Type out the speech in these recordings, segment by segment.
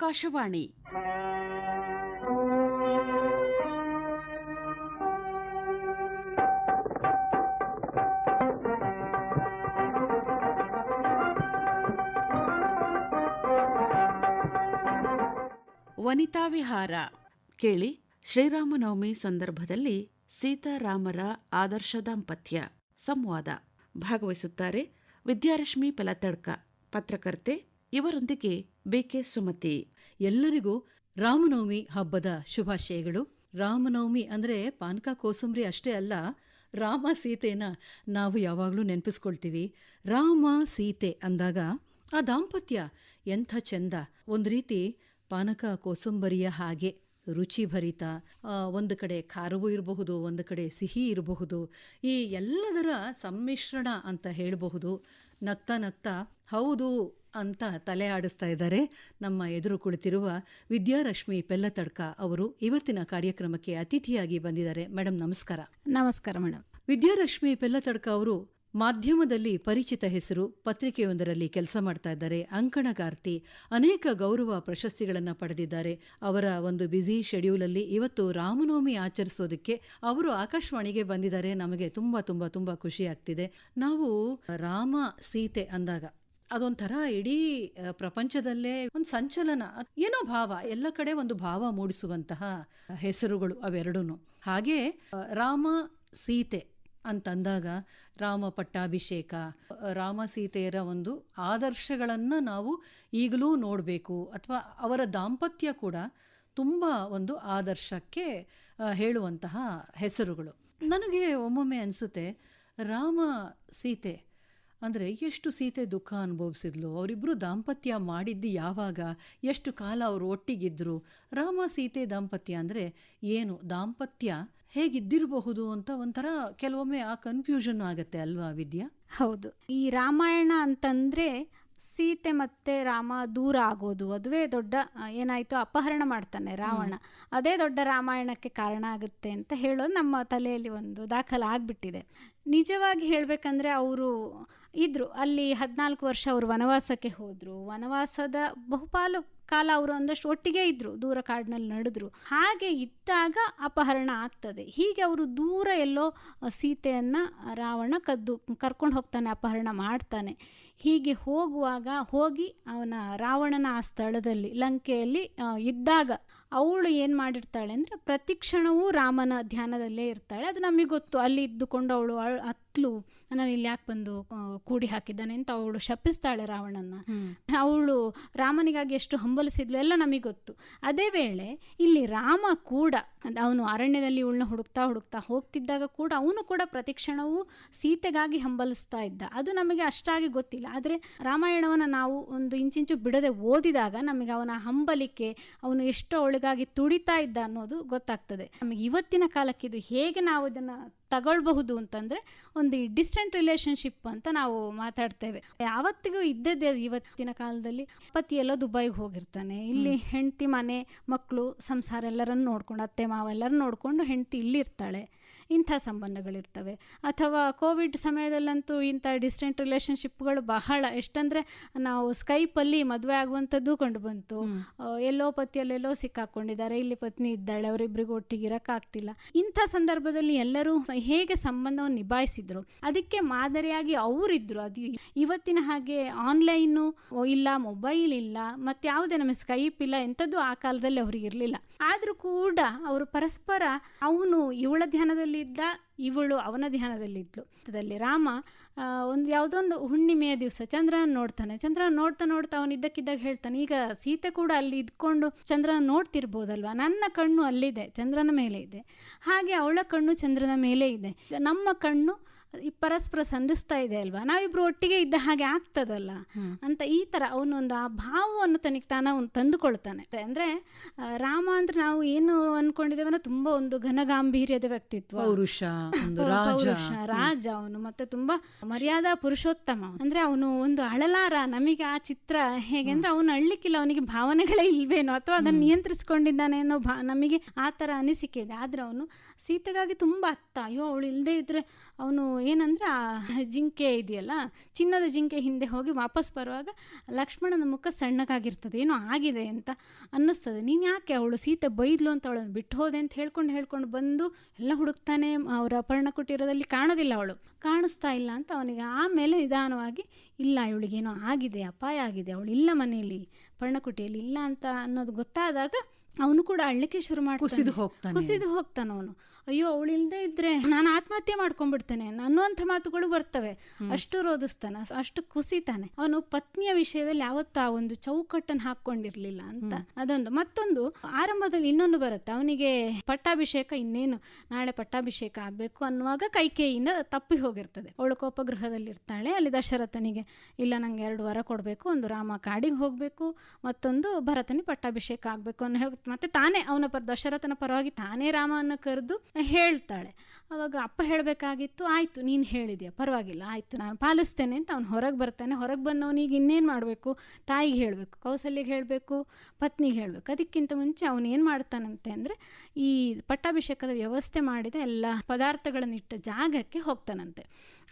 ಆಕಾಶವಾಣಿ. ವನಿತಾ ವಿಹಾರ. ಕೇಳಿ ಶ್ರೀರಾಮನವಮಿ ಸಂದರ್ಭದಲ್ಲಿ ಸೀತಾರಾಮರ ಆದರ್ಶ ದಾಂಪತ್ಯ ಸಂವಾದ. ಭಾಗವಹಿಸುತ್ತಾರೆ ವಿದ್ಯಾರಶ್ಮಿ ಪಲತಡ್ಕ, ಪತ್ರಕರ್ತೆ ಇವರೊಂದಿಗೆ ಬಿಕೆ ಸುಮತಿ. ಎಲ್ಲರಿಗೂ ರಾಮನವಮಿ ಹಬ್ಬದ ಶುಭಾಶಯಗಳು. ರಾಮನವಮಿ ಅಂದರೆ ಪಾನಕ ಕೋಸಂಬರಿ ಅಷ್ಟೇ ಅಲ್ಲ, ರಾಮ ಸೀತೆನ ನಾವು ಯಾವಾಗಲೂ ನೆನಪಿಸ್ಕೊಳ್ತೀವಿ. ರಾಮ ಸೀತೆ ಅಂದಾಗ ಆ ದಾಂಪತ್ಯ ಎಂಥ ಚೆಂದ. ಒಂದು ರೀತಿ ಪಾನಕ ಕೋಸಂಬರಿಯ ಹಾಗೆ ರುಚಿ ಭರಿತ ಒಂದು ಕಡೆ ಖಾರವೂ ಇರಬಹುದು, ಒಂದು ಕಡೆ ಸಿಹಿ ಇರಬಹುದು, ಈ ಎಲ್ಲದರ ಸಮ್ಮಿಶ್ರಣ ಅಂತ ಹೇಳಬಹುದು. ನಗ್ತಾ ನಗ್ತಾ ಹೌದು ಅಂತ ತಲೆ ಆಡಿಸ್ತಾ ಇದ್ದಾರೆ ನಮ್ಮ ಎದುರು ಕುಳಿತಿರುವ ವಿದ್ಯಾರಶ್ಮಿ ಪೆಲ್ಲತಡ್ಕ ಅವರು. ಇವತ್ತಿನ ಕಾರ್ಯಕ್ರಮಕ್ಕೆ ಅತಿಥಿಯಾಗಿ ಬಂದಿದ್ದಾರೆ. ಮೇಡಮ್ ನಮಸ್ಕಾರ. ನಮಸ್ಕಾರ ಮೇಡಮ್ ವಿದ್ಯಾರಶ್ಮಿ ಪೆಲ್ಲತಡ್ಕ ಅವರು ಮಾಧ್ಯಮದಲ್ಲಿ ಪರಿಚಿತ ಹೆಸರು ಪತ್ರಿಕೆಯೊಂದರಲ್ಲಿ ಕೆಲಸ ಮಾಡ್ತಾ ಇದ್ದಾರೆ. ಅಂಕಣಗಾರ್ತಿ ಅನೇಕ ಗೌರವ ಪ್ರಶಸ್ತಿಗಳನ್ನು ಪಡೆದಿದ್ದಾರೆ. ಅವರ ಒಂದು ಬ್ಯುಸಿ ಶೆಡ್ಯೂಲಲ್ಲಿ ಇವತ್ತು ರಾಮನವಮಿ ಆಚರಿಸೋದಕ್ಕೆ ಅವರು ಆಕಾಶವಾಣಿಗೆ ಬಂದಿದ್ದಾರೆ. ನಮಗೆ ತುಂಬ ತುಂಬ ತುಂಬ ಖುಷಿ ಆಗ್ತಿದೆ. ನಾವು ರಾಮ ಸೀತೆ ಅಂದಾಗ ಅದೊಂಥರ ಇಡೀ ಪ್ರಪಂಚದಲ್ಲೇ ಒಂದು ಸಂಚಲನ, ಏನೋ ಭಾವ, ಎಲ್ಲ ಕಡೆ ಒಂದು ಭಾವ ಮೂಡಿಸುವಂತಹ ಹೆಸರುಗಳು ಅವೆರಡೂ ಹಾಗೆ ರಾಮ ಸೀತೆ ಅಂತಂದಾಗ ರಾಮ ಪಟ್ಟಾಭಿಷೇಕ, ರಾಮ ಸೀತೆಯರ ಒಂದು ಆದರ್ಶಗಳನ್ನು ನಾವು ಈಗಲೂ ನೋಡಬೇಕು ಅಥವಾ ಅವರ ದಾಂಪತ್ಯ ಕೂಡ ತುಂಬ ಒಂದು ಆದರ್ಶಕ್ಕೆ ಹೇಳುವಂತಹ ಹೆಸರುಗಳು. ನನಗೆ ಒಮ್ಮೊಮ್ಮೆ ಅನಿಸುತ್ತೆ, ರಾಮ ಸೀತೆ ಅಂದರೆ ಎಷ್ಟು ಸೀತೆ ದುಃಖ ಅನುಭವಿಸಿದ್ಲು ಅವರಿಬ್ಬರು ದಾಂಪತ್ಯ ಮಾಡಿದ್ದು ಯಾವಾಗ, ಎಷ್ಟು ಕಾಲ ಅವರು ಒಟ್ಟಿಗಿದ್ದರು ರಾಮ ಸೀತೆ ದಾಂಪತ್ಯ ಅಂದರೆ ಏನು, ದಾಂಪತ್ಯ ಹೇಗಿದ್ದಿರಬಹುದು ಅಂತ ಒಂಥರ ಕೆಲವೊಮ್ಮೆ ಆ ಕನ್ಫ್ಯೂಷನ್ ಆಗುತ್ತೆ ಅಲ್ವಾ ವಿದ್ಯಾ? ಹೌದು. ಈ ರಾಮಾಯಣ ಅಂತಂದ್ರೆ ಸೀತೆ ಮತ್ತೆ ರಾಮ ದೂರ ಆಗೋದು ಅದುವೇ ದೊಡ್ಡ ಏನಾಯ್ತು ಅಪಹರಣ ಮಾಡ್ತಾನೆ ರಾವಣ. ಅದೇ ದೊಡ್ಡ ರಾಮಾಯಣಕ್ಕೆ ಕಾರಣ ಆಗುತ್ತೆ ಅಂತ ಹೇಳೋದು ನಮ್ಮ ತಲೆಯಲ್ಲಿ ಒಂದು ದಾಖಲೆ ಆಗ್ಬಿಟ್ಟಿದೆ. ನಿಜವಾಗಿ ಹೇಳ್ಬೇಕಂದ್ರೆ ಅವರು ಇದ್ರು. ಅಲ್ಲಿ ಹದಿನಾಲ್ಕು ವರ್ಷ ಅವರು ವನವಾಸಕ್ಕೆ ಹೋದ್ರು. ವನವಾಸದ ಬಹುಪಾಲು ಕಾಲ ಅವರು ಒಂದಷ್ಟು ಒಟ್ಟಿಗೆ ಇದ್ರು, ದೂರ ಕಾಡಿನಲ್ಲಿ ನಡೆದ್ರು. ಹಾಗೆ ಇದ್ದಾಗ ಅಪಹರಣ ಆಗ್ತದೆ. ಹೀಗೆ ಅವರು ದೂರ ಎಲ್ಲೋ ಸೀತೆಯನ್ನು ರಾವಣ ಕದ್ದು, ಕರ್ಕೊಂಡು ಹೋಗ್ತಾನೆ, ಅಪಹರಣ ಮಾಡ್ತಾನೆ. ಹೀಗೆ ಹೋಗುವಾಗ ಹೋಗಿ ಅವನ ರಾವಣನ ಆ ಸ್ಥಳದಲ್ಲಿ, ಲಂಕೆಯಲ್ಲಿ ಇದ್ದಾಗ ಅವಳು ಏನು ಮಾಡಿರ್ತಾಳೆ ಅಂದರೆ ಪ್ರತಿಕ್ಷಣವೂ ರಾಮನ ಧ್ಯಾನದಲ್ಲೇ ಇರ್ತಾಳೆ. ಅದು ನಮಗೆ ಗೊತ್ತು. ಅಲ್ಲಿ ಇದ್ದುಕೊಂಡು ಅವಳು ಹತ್ಲು ನಾನು ಇಲ್ಲಿ ಯಾಕೆ ಬಂದು ಕೂಡಿ ಹಾಕಿದ್ದಾನೆ ಅಂತ ಅವಳು ಶಪಿಸ್ತಾಳೆ ರಾವಣನ ಅವಳು ರಾಮನಿಗಾಗಿ ಎಷ್ಟು ಹಂಬಲಿಸಿದ್ಲು ಎಲ್ಲ ನಮಗೆ ಗೊತ್ತು. ಅದೇ ವೇಳೆ ಇಲ್ಲಿ ರಾಮ ಕೂಡ ಅವನು ಅರಣ್ಯದಲ್ಲಿ ಇವಳನ್ನ ಹುಡುಕ್ತಾ ಹುಡುಕ್ತಾ ಹೋಗ್ತಿದ್ದಾಗ ಕೂಡ ಅವನು ಕೂಡ ಪ್ರತಿಕ್ಷಣವೂ ಸೀತೆಗಾಗಿ ಹಂಬಲಿಸ್ತಾ ಇದ್ದ. ಅದು ನಮಗೆ ಅಷ್ಟಾಗಿ ಗೊತ್ತಿಲ್ಲ. ಆದರೆ ರಾಮಾಯಣವನ್ನು ನಾವು ಒಂದು ಇಂಚಿಂಚು ಬಿಡದೆ ಓದಿದಾಗ ನಮಗೆ ಅವನ ಹಂಬಲಿಕೆ ಅವನು ಎಷ್ಟು ಅವಳಿಗಾಗಿ ತುಡಿತಾ ಇದ್ದ ಅನ್ನೋದು ಗೊತ್ತಾಗ್ತದೆ. ನಮಗೆ ಇವತ್ತಿನ ಕಾಲಕ್ಕೆ ಇದು ಹೇಗೆ ನಾವು ಇದನ್ನು ತಗೊಳ್ಬಹುದು ಅಂತಂದ್ರೆ ಒಂದು ಡಿಸ್ಟೆಂಟ್ ರಿಲೇಶನ್ಶಿಪ್ ಅಂತ ನಾವು ಮಾತಾಡ್ತೇವೆ. ಯಾವತ್ತಿಗೂ ಇದ್ದದ್ದೇ ಇವತ್ತಿನ ಕಾಲದಲ್ಲಿ ಪತಿ ಎಲ್ಲ ದುಬೈಗೆ ಹೋಗಿರ್ತಾನೆ. ಇಲ್ಲಿ ಹೆಂಡತಿ ಮನೆ ಮಕ್ಕಳು ಸಂಸಾರ ಎಲ್ಲರನ್ನು ನೋಡ್ಕೊಂಡು ಅತ್ತೆ ಮಾವ ಎಲ್ಲರೂ ನೋಡಿಕೊಂಡು ಹೆಂಡತಿ ಇಲ್ಲಿ ಇರ್ತಾಳೆ. ಇಂಥ ಸಂಬಂಧಗಳಿರ್ತವೆ. ಅಥವಾ ಕೋವಿಡ್ ಸಮಯದಲ್ಲಂತೂ ಇಂಥ ಡಿಸ್ಟೆಂಟ್ ರಿಲೇಷನ್ಶಿಪ್ಗಳು ಬಹಳ. ಎಷ್ಟಂದರೆ ನಾವು ಸ್ಕೈಪಲ್ಲಿ ಮದುವೆ ಆಗುವಂಥದ್ದು ಕಂಡು ಬಂತು. ಎಲ್ಲೋ ಪತಿಯಲ್ಲೆಲ್ಲೋ ಸಿಕ್ಕಾಕ್ಕೊಂಡಿದ್ದಾರೆ ಸಿಕ್ಕಾಕೊಂಡಿದ್ದಾರೆ. ಇಲ್ಲಿ ಪತ್ನಿ ಇದ್ದಾಳೆ ಅವರಿಬ್ಬರಿಗೂ ಒಟ್ಟಿಗೆ ಇರೋಕ್ಕಾಗ್ತಿಲ್ಲ. ಇಂಥ ಸಂದರ್ಭದಲ್ಲಿ ಎಲ್ಲರೂ ಹೇಗೆ ಸಂಬಂಧವನ್ನು ನಿಭಾಯಿಸಿದ್ರು? ಅದಕ್ಕೆ ಮಾದರಿಯಾಗಿ ಅವರಿದ್ದರು ಅದು ಇವತ್ತಿನ ಹಾಗೆ ಆನ್ಲೈನು ಇಲ್ಲ ಮೊಬೈಲ್ ಇಲ್ಲ ಮತ್ತು ಯಾವುದೇ ನಮಗೆ ಸ್ಕೈಪ್ ಇಲ್ಲ ಎಂಥದ್ದು ಆ ಕಾಲದಲ್ಲಿ ಅವ್ರಿಗೆ ಇರಲಿಲ್ಲ ಆದರೂ ಕೂಡ ಅವರು ಪರಸ್ಪರ ಅವನು ಇವಳ ಧ್ಯಾನದಲ್ಲಿದ್ದ, ಇವಳು ಅವನ ಧ್ಯಾನದಲ್ಲಿದ್ಲು. ಅದರಲ್ಲಿ ರಾಮ ಒಂದು ಯಾವುದೋ ಒಂದು ಹುಣ್ಣಿಮೆಯ ದಿವಸ ಚಂದ್ರನ ನೋಡ್ತಾನೆ. ಚಂದ್ರನ ನೋಡ್ತಾ ನೋಡ್ತಾ ಅವನು ಇದ್ದಕ್ಕಿದ್ದಾಗ ಹೇಳ್ತಾನೆ, ಈಗ ಸೀತೆ ಕೂಡ ಅಲ್ಲಿ ಇದ್ಕೊಂಡು ಚಂದ್ರನ ನೋಡ್ತಿರ್ಬೋದಲ್ವಾ? ನನ್ನ ಕಣ್ಣು ಅಲ್ಲಿದೆ, ಚಂದ್ರನ ಮೇಲೆ ಇದೆ. ಹಾಗೆ ಅವಳ ಕಣ್ಣು ಚಂದ್ರನ ಮೇಲೆ ಇದೆ. ನಮ್ಮ ಕಣ್ಣು ಈ ಪರಸ್ಪರ ಸಂಧಿಸ್ತಾ ಇದೆ ಅಲ್ವಾ? ನಾವಿಬ್ರು ಒಟ್ಟಿಗೆ ಇದ್ದ ಹಾಗೆ ಆಗ್ತದಲ್ಲ? ಅಂತ ಈ ತರ ಅವನೊಂದು ಆ ಭಾವವನ್ನು ತನಗೆ ತಾನ ಅವನು ತಂದುಕೊಳ್ತಾನೆ. ಅಂದ್ರೆ ರಾಮ ಅಂದ್ರೆ ನಾವು ಏನು ಅನ್ಕೊಂಡಿದ್ದೇವೆ ಅಂದ್ರೆ ತುಂಬಾ ಒಂದು ಘನಗಾಂಭೀರ್ಯದ ವ್ಯಕ್ತಿತ್ವ. ಪೌರುಷ ರಾಜ. ಅವನು ಮತ್ತೆ ತುಂಬಾ ಮರ್ಯಾದಾ ಪುರುಷೋತ್ತಮ ಅಂದ್ರೆ ಅವನು ಒಂದು ಅಳಲಾರ ನಮಗೆ ಆ ಚಿತ್ರ ಹೇಗೆ ಅಂದ್ರೆ ಅವನು ಅಳ್ಳಿಕ್ಕಿಲ್ಲ ಅವನಿಗೆ ಭಾವನೆಗಳೇ ಇಲ್ವೇನೋ ಅಥವಾ ಅದನ್ನು ನಿಯಂತ್ರಿಸ್ಕೊಂಡಿದ್ದಾನೆ ಅನ್ನೋ ಭಾ ನಮಗೆ ಆ ತರ ಅನಿಸಿಕೆ ಇದೆ. ಆದ್ರೆ ಅವನು ಸೀತೆಗಾಗಿ ತುಂಬಾ ಅತ್ತ. ಅಯ್ಯೋ ಅವಳು ಇಲ್ಲದೆ ಇದ್ರೆ ಅವನು ಏನಂದ್ರೆ ಆ ಜಿಂಕೆ ಇದೆಯಲ್ಲ ಚಿನ್ನದ ಜಿಂಕೆ ಹಿಂದೆ ಹೋಗಿ ವಾಪಸ್ ಬರುವಾಗ ಲಕ್ಷ್ಮಣನ ಮುಖ ಸಣ್ಣಗಾಗಿರ್ತದೆ ಏನೋ ಆಗಿದೆ ಅಂತ ಅನ್ನಿಸ್ತದೆ. ನೀನು ಯಾಕೆ ಅವಳು ಸೀತೆ ಬೈದ್ಲು ಅಂತ ಅವಳನ್ನು ಬಿಟ್ಟು ಹೋದೆ ಅಂತ ಹೇಳ್ಕೊಂಡು ಹೇಳ್ಕೊಂಡು ಬಂದು ಎಲ್ಲ ಹುಡುಕ್ತಾನೆ ಅವರ ಪರ್ಣಕುಟೀರದಲ್ಲಿ ಕಾಣೋದಿಲ್ಲ ಅವಳು. ಕಾಣಿಸ್ತಾ ಇಲ್ಲ ಅಂತ ಅವನಿಗೆ ಆಮೇಲೆ ನಿಧಾನವಾಗಿ ಇಲ್ಲ ಇವಳಿಗೇನೋ ಆಗಿದೆ ಅಪಾಯ ಆಗಿದೆ ಅವಳು ಇಲ್ಲ ಮನೆಯಲ್ಲಿ ಪರ್ಣಕುಟಿಯಲ್ಲಿ ಇಲ್ಲ ಅಂತ ಅನ್ನೋದು ಗೊತ್ತಾದಾಗ ಅವನು ಕೂಡ ಅಳ್ಲಿಕ್ಕೆ ಶುರು ಮಾಡಿ ಕುಸಿದು ಹೋಗ್ತಾನೆ. ಕುಸಿದು ಹೋಗ್ತಾನೆ ಅವನು. ಅಯ್ಯೋ ಅವಳಿಲ್ದೇ ಇದ್ರೆ ನಾನು ಆತ್ಮಹತ್ಯೆ ಮಾಡ್ಕೊಂಡ್ಬಿಡ್ತೇನೆ. ಅನ್ನುವಂಥ ಮಾತುಗಳು ಬರ್ತವೆ. ಅಷ್ಟು ರೋಧಿಸ್ತಾನೆ ಅಷ್ಟು ಕುಸಿತಾನೆ. ಅವನು ಪತ್ನಿಯ ವಿಷಯದಲ್ಲಿ ಯಾವತ್ತೂ ಆ ಒಂದು ಚೌಕಟ್ಟನ್ನು ಹಾಕೊಂಡಿರ್ಲಿಲ್ಲ ಅಂತ ಅದೊಂದು. ಮತ್ತೊಂದು ಆರಂಭದಲ್ಲಿ ಇನ್ನೊಂದು ಬರುತ್ತೆ. ಅವನಿಗೆ ಪಟ್ಟಾಭಿಷೇಕ ಇನ್ನೇನು ನಾಳೆ ಪಟ್ಟಾಭಿಷೇಕ ಆಗಬೇಕು ಅನ್ನುವಾಗ ಕೈಕೇಯಿಂದ ತಪ್ಪಿ ಹೋಗಿರ್ತದೆ. ಅವಳು ಕೋಪಗೃಹದಲ್ಲಿ ಇರ್ತಾಳೆ ಅಲ್ಲಿ ದಶರಥನಿಗೆ ಇಲ್ಲ ನಂಗೆ ಎರಡು ವರ ಕೊಡಬೇಕು ಒಂದು ರಾಮ ಕಾಡಿಗೆ ಹೋಗಬೇಕು ಮತ್ತೊಂದು ಭರತನಿಗೆ ಪಟ್ಟಾಭಿಷೇಕ ಆಗಬೇಕು ಅನ್ನೋ ಮತ್ತೆ ತಾನೇ ಅವನ ಪರ ದಶರಥನ ಪರವಾಗಿ ತಾನೇ ರಾಮನ ಕರೆದು ಹೇಳ್ತಾಳೆ. ಅವಾಗ ಅಪ್ಪ ಹೇಳಬೇಕಾಗಿತ್ತು, ಆಯಿತು, ನೀನು ಹೇಳಿದ್ಯಾ? ಪರವಾಗಿಲ್ಲ, ಆಯಿತು, ನಾನು ಪಾಲಿಸ್ತೇನೆ ಅಂತ ಅವ್ನು ಹೊರಗೆ ಬರ್ತಾನೆ. ಹೊರಗೆ ಬಂದವನಿಗೆ ಇನ್ನೇನು ಮಾಡಬೇಕು? ತಾಯಿಗೆ ಹೇಳಬೇಕು, ಕೌಸಲ್ಯಗೆ ಹೇಳಬೇಕು, ಪತ್ನಿಗೆ ಹೇಳಬೇಕು. ಅದಕ್ಕಿಂತ ಮುಂಚೆ ಅವನು ಏನು ಮಾಡ್ತಾನಂತೆ ಅಂದರೆ, ಈ ಪಟ್ಟಾಭಿಷೇಕದ ವ್ಯವಸ್ಥೆ ಮಾಡಿದ ಎಲ್ಲ ಪದಾರ್ಥಗಳನ್ನಿಟ್ಟ ಜಾಗಕ್ಕೆ ಹೋಗ್ತಾನಂತೆ.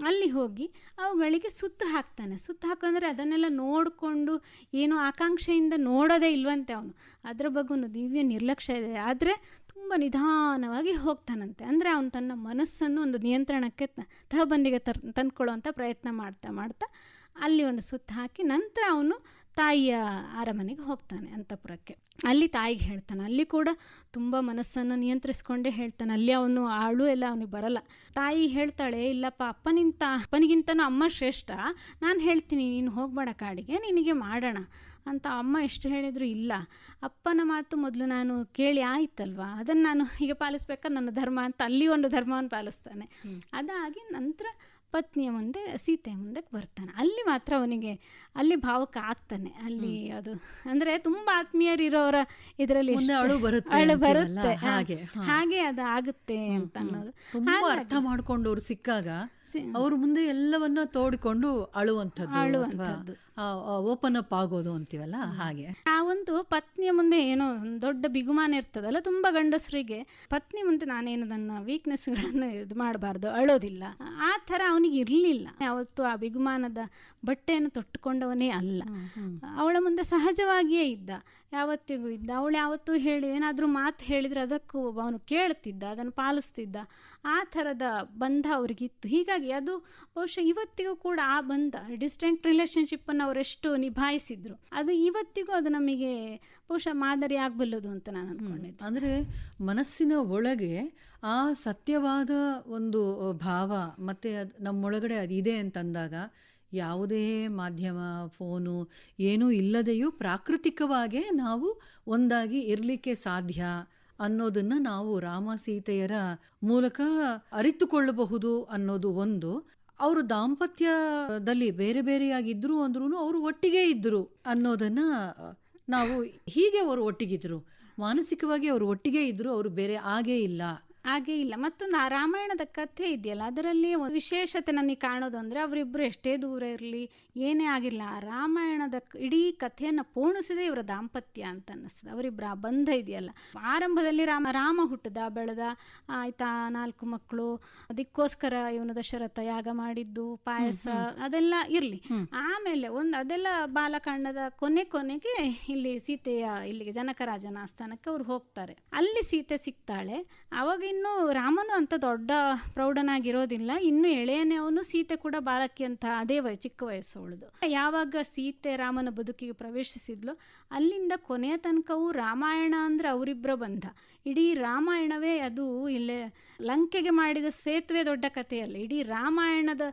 ಅಲ್ಲಿ ಹೋಗಿ ಅವುಗಳಿಗೆ ಸುತ್ತು ಹಾಕ್ತಾನೆ. ಸುತ್ತು ಹಾಕಂದ್ರೆ ಅದನ್ನೆಲ್ಲ ನೋಡಿಕೊಂಡು ಏನೋ ಆಕಾಂಕ್ಷೆಯಿಂದ ನೋಡೋದೇ ಇಲ್ವಂತೆ ಅವನು. ಅದರ ಬಗ್ಗೆ ಒಂದು ದಿವ್ಯ ನಿರ್ಲಕ್ಷ್ಯ ಇದೆ. ಆದರೆ ತುಂಬ ನಿಧಾನವಾಗಿ ಹೋಗ್ತಾನಂತೆ. ಅಂದರೆ ಅವನು ತನ್ನ ಮನಸ್ಸನ್ನು ಒಂದು ನಿಯಂತ್ರಣಕ್ಕೆ ತಹಬಂದಿಗೆ ತರ್ ತಂದ್ಕೊಳ್ಳುವಂಥ ಪ್ರಯತ್ನ ಮಾಡ್ತಾ ಮಾಡ್ತಾ ಅಲ್ಲಿ ಒಂದು ಸುತ್ತು ಹಾಕಿ ನಂತರ ಅವನು ತಾಯಿಯ ಅರಮನೆಗೆ ಹೋಗ್ತಾನೆ ಅಂತಪುರಕ್ಕೆ. ಅಲ್ಲಿ ತಾಯಿಗೆ ಹೇಳ್ತಾನೆ. ಅಲ್ಲಿ ಕೂಡ ತುಂಬ ಮನಸ್ಸನ್ನು ನಿಯಂತ್ರಿಸ್ಕೊಂಡೇ ಹೇಳ್ತಾನೆ. ಅಲ್ಲಿ ಅವನು ಆಳು ಎಲ್ಲ ಅವನಿಗೆ ಬರಲ್ಲ. ತಾಯಿ ಹೇಳ್ತಾಳೆ ಇಲ್ಲಪ್ಪ ಅಪ್ಪನಿಂತ ಅಪ್ಪನಿಗಿಂತನೂ ಅಮ್ಮ ಶ್ರೇಷ್ಠ. ನಾನು ಹೇಳ್ತೀನಿ ನೀನು ಹೋಗ್ಬೇಡ ಕಾಡಿಗೆ ನಿನಗೆ ಮಾಡೋಣ. ಅಂತ ಅಮ್ಮ ಎಷ್ಟು ಹೇಳಿದ್ರು ಇಲ್ಲ. ಅಪ್ಪನ ಮಾತು ಮೊದಲು ನಾನು ಕೇಳಿ ಆಯ್ತಲ್ವಾ? ಅದನ್ನು ನಾನು ಹೀಗೆ ಪಾಲಿಸ್ಬೇಕಾದ್ರೆ ನನ್ನ ಧರ್ಮ ಅಂತ ಅಲ್ಲಿ ಒಂದು ಧರ್ಮವನ್ನು ಪಾಲಿಸ್ತಾನೆ. ಅದಾಗಿ ನಂತರ ಪತ್ನಿಯ ಮುಂದೆ ಸೀತೆಯ ಮುಂದಕ್ಕೆ ಬರ್ತಾನೆ. ಅಲ್ಲಿ ಮಾತ್ರ ಅವನಿಗೆ ಅಲ್ಲಿ ಭಾವಕ ಆಗ್ತಾನೆ. ಅಲ್ಲಿ ಅದು ಅಂದ್ರೆ ತುಂಬಾ ಆತ್ಮೀಯರಿರೋರ ಇದರಲ್ಲಿ ಅಳು ಬರುತ್ತೆ ಅಳು ಬರುತ್ತೆ. ಹಾಗೆ. ಹಾಗೆ ಅದು ಆಗುತ್ತೆ ಅಂತ ಅನ್ನೋದು. ತುಂಬಾ ಅರ್ಥ ಮಾಡ್ಕೊಂಡವ್ರು ಸಿಕ್ಕಾಗ ಅವ್ರ ಮುಂದೆ ಎಲ್ಲವನ್ನ ತೋಡಿಕೊಂಡು ಅಳುವಂಥದ್ದು. ಓಪನ್ ಅಪ್ ಆಗೋದು ಅಂತೀವಲ್ಲ? ಹಾಗೆ. ಆ ಒಂದು ಪತ್ನಿಯ ಮುಂದೆ ಏನೋ ದೊಡ್ಡ ಬಿಗುಮಾನ ಇರ್ತದಲ್ಲ ತುಂಬಾ ಗಂಡಸರಿಗೆ ಪತ್ನಿ ಮುಂದೆ ನಾನೇನು ನನ್ನ ವೀಕ್ನೆಸ್ಗಳನ್ನು ಇದು ಮಾಡಬಾರ್ದು ಅಳೋದಿಲ್ಲ. ಆ ಥರ ಅವನಿಗೆ ಇರಲಿಲ್ಲ. ಯಾವತ್ತು ಆ ಬಿಗುಮಾನದ ಬಟ್ಟೆಯನ್ನು ತೊಟ್ಟುಕೊಂಡವನೇ ಅಲ್ಲ. ಅವಳ ಮುಂದೆ ಸಹಜವಾಗಿಯೇ ಇದ್ದ. ಯಾವತ್ತಿಗೂ ಇದ್ದ. ಅವಳು ಯಾವತ್ತೂ ಹೇಳಿ ಏನಾದರೂ ಮಾತು ಹೇಳಿದರೆ ಅದಕ್ಕೂ ಅವನು ಕೇಳ್ತಿದ್ದ ಅದನ್ನು ಪಾಲಿಸ್ತಿದ್ದ. ಆ ಥರದ ಬಂಧ ಅವ್ರಿಗಿತ್ತು. ಹೀಗಾಗಿ ಅದು ಬಹುಶಃ ಇವತ್ತಿಗೂ ಕೂಡ ಆ ಬಂಧ ಡಿಸ್ಟೆಂಟ್ ರಿಲೇಷನ್ಶಿಪ್ಪನ್ನು ಅವರೆಷ್ಟು ನಿಭಾಯಿಸಿದ್ರು. ಅದು ಇವತ್ತಿಗೂ ಅದು ನಮಗೆ ಬಹುಶಃ ಮಾದರಿ ಆಗಬಲ್ಲದು ಅಂತ ನಾನು ಅನ್ಕೊಂಡಿದ್ದೆ. ಅಂದ್ರೆ ಮನಸ್ಸಿನ ಒಳಗೆ ಆ ಸತ್ಯವಾದ ಒಂದು ಭಾವ ಮತ್ತೆ ಅದು ನಮ್ಮೊಳಗಡೆ ಅದಿದೆ ಅಂತಂದಾಗ ಯಾವುದೇ ಮಾಧ್ಯಮ, ಫೋನು ಏನೂ ಇಲ್ಲದೆಯೂ ಪ್ರಾಕೃತಿಕವಾಗೇ ನಾವು ಒಂದಾಗಿ ಇರಲಿಕ್ಕೆ ಸಾಧ್ಯ ಅನ್ನೋದನ್ನ ನಾವು ರಾಮ ಸೀತೆಯರ ಮೂಲಕ ಅರಿತುಕೊಳ್ಳಬಹುದು ಅನ್ನೋದು ಒಂದು. ಅವರು ದಾಂಪತ್ಯದಲ್ಲಿ ಬೇರೆ ಬೇರೆಯಾಗಿದ್ರು ಅಂದ್ರೂ ಅವರು ಒಟ್ಟಿಗೆ ಇದ್ದರು ಅನ್ನೋದನ್ನ ನಾವು ಹೀಗೆ ಅವರು ಒಟ್ಟಿಗಿದ್ರು. ಮಾನಸಿಕವಾಗಿ ಅವರು ಒಟ್ಟಿಗೆ ಇದ್ದರು ಅವರು ಬೇರೆ ಆಗೇ ಇಲ್ಲ. ಹಾಗೆ ಇಲ್ಲ. ಮತ್ತೊಂದು ಆ ರಾಮಾಯಣದ ಕಥೆ ಇದೆಯಲ್ಲ ಅದರಲ್ಲಿ ಒಂದು ವಿಶೇಷತೆ ನನಗೆ ಕಾಣೋದು ಅಂದರೆ ಅವರಿಬ್ಬರು ಎಷ್ಟೇ ದೂರ ಇರಲಿ ಏನೇ ಆಗಿಲ್ಲ ಆ ರಾಮಾಯಣದ ಇಡೀ ಕಥೆಯನ್ನು ಪೂರ್ಣಿಸಿದೆ ಇವರ ದಾಂಪತ್ಯ ಅಂತ ಅನ್ನಿಸ್ತದೆ. ಅವರಿಬ್ಬರ ಆ ಬಂಧ ಇದೆಯಲ್ಲ. ಆರಂಭದಲ್ಲಿ ರಾಮ ರಾಮ ಹುಟ್ಟದ ಬೆಳೆದ ಆಯ್ತಾ ನಾಲ್ಕು ಮಕ್ಕಳು ಅದಕ್ಕೋಸ್ಕರ ಇವನು ದಶರಥ ಯಾಗ ಮಾಡಿದ್ದು ಪಾಯಸ ಅದೆಲ್ಲ ಇರಲಿ. ಆಮೇಲೆ ಒಂದು ಅದೆಲ್ಲ ಬಾಲಕಾಂಡದ ಕೊನೆ ಕೊನೆಗೆ ಇಲ್ಲಿ ಸೀತೆಯ ಇಲ್ಲಿಗೆ ಜನಕರಾಜನ ಆಸ್ಥಾನಕ್ಕೆ ಅವ್ರು ಹೋಗ್ತಾರೆ. ಅಲ್ಲಿ ಸೀತೆ ಸಿಗ್ತಾಳೆ. ಅವಾಗ ಇನ್ನು ರಾಮನು ಅಂತ ದೊಡ್ಡ ಪ್ರೌಢನಾಗಿರೋದಿಲ್ಲ. ಇನ್ನು ಎಳೆಯನೇ ಅವನು, ಸೀತೆ ಕೂಡ ಬಾಲಕಿ ಅಂತ ಅದೇ ವಯ, ಚಿಕ್ಕ ವಯಸ್ಸು ಉಳಿದು ಯಾವಾಗ ಸೀತೆ ರಾಮನ ಬದುಕಿಗೆ ಪ್ರವೇಶಿಸಿದ್ಲು, ಅಲ್ಲಿಂದ ಕೊನೆಯ ತನಕವೂ ರಾಮಾಯಣ ಅಂದರೆ ಅವರಿಬ್ಬರ ಬಂಧ. ಇಡೀ ರಾಮಾಯಣವೇ ಅದು ಇಲ್ಲೇ ಲಂಕೆಗೆ ಮಾಡಿದ ಸೇತುವೆ ದೊಡ್ಡ ಕಥೆಯಲ್ಲ. ಇಡೀ ರಾಮಾಯಣದ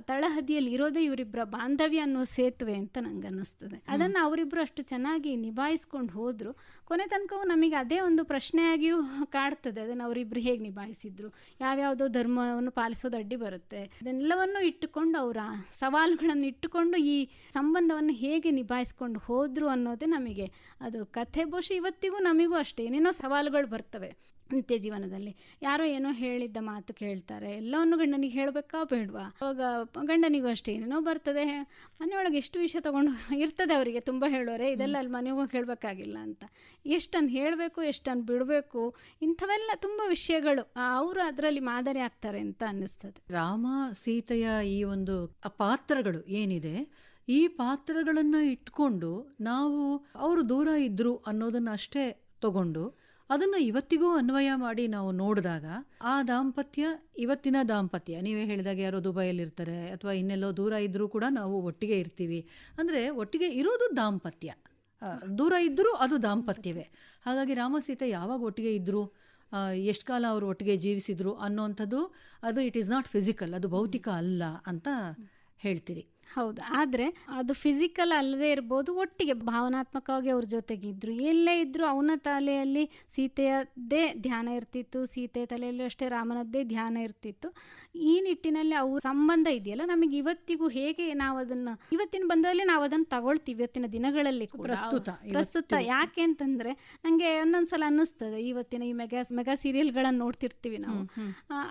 ತಳಹದಿಯಲ್ಲಿ ಇರೋದೇ ಇವರಿಬ್ಬರ ಬಾಂಧವ್ಯ ಅನ್ನೋ ಸೇತುವೆ ಅಂತ ನಂಗೆ ಅನ್ನಿಸ್ತದೆ ಅದನ್ನು ಅವರಿಬ್ಬರು ಅಷ್ಟು ಚೆನ್ನಾಗಿ ನಿಭಾಯಿಸ್ಕೊಂಡು ಹೋದರು. ಕೊನೆ ತನಕವೂ ನಮಗೆ ಅದೇ ಒಂದು ಪ್ರಶ್ನೆಯಾಗಿಯೂ ಕಾಡ್ತದೆ. ಅದನ್ನು ಅವರಿಬ್ಬರು ಹೇಗೆ ನಿಭಾಯಿಸಿದ್ರು? ಯಾವ್ಯಾವುದೋ ಧರ್ಮವನ್ನು ಪಾಲಿಸೋದು ಅಡ್ಡಿ ಬರುತ್ತೆ. ಅದನ್ನೆಲ್ಲವನ್ನು ಇಟ್ಟುಕೊಂಡು ಅವರ ಸವಾಲುಗಳನ್ನು ಇಟ್ಟುಕೊಂಡು ಈ ಸಂಬಂಧವನ್ನು ಹೇಗೆ ನಿಭಾಯಿಸ್ಕೊಂಡು ಹೋದರು ಅನ್ನೋದೇ ನಮಗೆ ಅದು ಕಥೆ. ಬಹುಶಃ ಇವತ್ತಿಗೂ ನಮಗೂ ಅಷ್ಟೇ. ಏನೇನೋ ಸವಾಲುಗಳು ಬರ್ತವೆ. ನಿತ್ಯ ಜೀವನದಲ್ಲಿ. ಯಾರೋ ಏನೋ ಹೇಳಿದ್ದ ಮಾತು ಕೇಳ್ತಾರೆ. ಎಲ್ಲವನ್ನು ಗಂಡನಿಗೆ ಹೇಳಬೇಕಾ ಬೇಡವಾ? ಅವಾಗ ಗಂಡನಿಗೂ ಅಷ್ಟೇ, ಏನೇನೋ ಬರ್ತದೆ. ಮನೆಯೊಳಗೆ ಎಷ್ಟು ವಿಷಯ ತಗೊಂಡು ಇರ್ತದೆ ಅವರಿಗೆ, ತುಂಬ ಹೇಳೋರೆ. ಇದೆಲ್ಲ ಅಲ್ಲಿ ಮನೆಗೂ ಹೇಳಬೇಕಾಗಿಲ್ಲ ಅಂತ. ಎಷ್ಟನ್ನು ಹೇಳಬೇಕು, ಎಷ್ಟನ್ನು ಬಿಡಬೇಕು, ಇಂಥವೆಲ್ಲ ತುಂಬ ವಿಷಯಗಳು. ಅವರು ಅದರಲ್ಲಿ ಮಾದರಿ ಆಗ್ತಾರೆ ಅಂತ ಅನ್ನಿಸ್ತದೆ. ರಾಮ ಸೀತೆಯ ಈ ಒಂದು ಪಾತ್ರಗಳು ಏನಿದೆ? ಈ ಪಾತ್ರಗಳನ್ನು ಇಟ್ಕೊಂಡು ನಾವು, ಅವರು ದೂರ ಇದ್ರು ಅನ್ನೋದನ್ನ ಅಷ್ಟೇ ತಗೊಂಡು ಅದನ್ನ ಇವತ್ತಿಗೂ ಅನ್ವಯ ಮಾಡಿ ನಾವು ನೋಡಿದಾಗ ಆ ದಾಂಪತ್ಯ ಇವತ್ತಿನ ದಾಂಪತ್ಯ, ನೀವೇ ಹೇಳಿದಾಗ ಯಾರೋ ದುಬೈಯಲ್ಲಿರ್ತಾರೆ ಅಥವಾ ಇನ್ನೆಲ್ಲೋ ದೂರ ಇದ್ರೂ ಕೂಡ ನಾವು ಒಟ್ಟಿಗೆ ಇರ್ತೀವಿ. ಅಂದ್ರೆ ಒಟ್ಟಿಗೆ ಇರೋದು ದಾಂಪತ್ಯ. ದೂರ ಇದ್ದರೂ ಅದು ದಾಂಪತ್ಯವೇ. ಹಾಗಾಗಿ ರಾಮ ಸೀತೆ ಯಾವಾಗ ಒಟ್ಟಿಗೆ ಇದ್ದರು ಎಷ್ಟು ಕಾಲ ಅವರು ಒಟ್ಟಿಗೆ ಜೀವಿಸಿದ್ರು ಅನ್ನೋವಂಥದ್ದು ಅದು ಇಟ್ ಈಸ್ ನಾಟ್ ಫಿಸಿಕಲ್ ಅದು ಭೌತಿಕ ಅಲ್ಲ ಅಂತ ಹೇಳ್ತೀರಿ. ಹೌದು. ಆದರೆ ಅದು ಫಿಸಿಕಲ್ ಅಲ್ಲದೆ ಇರ್ಬೋದು ಒಟ್ಟಿಗೆ ಭಾವನಾತ್ಮಕವಾಗಿ ಅವ್ರ ಜೊತೆಗಿದ್ರು ಎಲ್ಲೇ ಇದ್ದರೂ ಅವನ ತಲೆಯಲ್ಲಿ ಸೀತೆಯದ್ದೇ ಧ್ಯಾನ ಇರ್ತಿತ್ತು ಸೀತೆ ತಲೆಯಲ್ಲೂ ಅಷ್ಟೇ ರಾಮನದ್ದೇ ಧ್ಯಾನ ಇರ್ತಿತ್ತು. ಈ ನಿಟ್ಟಿನಲ್ಲಿ ಅವ್ರ ಸಂಬಂಧ ಇದೆಯಲ್ಲ ನಮಗೆ ಇವತ್ತಿಗೂ ಹೇಗೆ ನಾವು ಅದನ್ನು ಇವತ್ತಿನ ಬಂದಲ್ಲಿ ನಾವು ಅದನ್ನು ತಗೊಳ್ತೀವಿ ಇವತ್ತಿನ ದಿನಗಳಲ್ಲಿ ಕೂಡ. ಪ್ರಸ್ತುತ, ಪ್ರಸ್ತುತ. ಯಾಕೆ ಅಂತಂದ್ರೆ ನನಗೆ ಒಂದೊಂದ್ಸಲ ಅನ್ನಿಸ್ತದೆ ಇವತ್ತಿನ ಈ ಮೆಗಾ ಮೆಗಾ ಸೀರಿಯಲ್ಗಳನ್ನು ನೋಡ್ತಿರ್ತೀವಿ ನಾವು.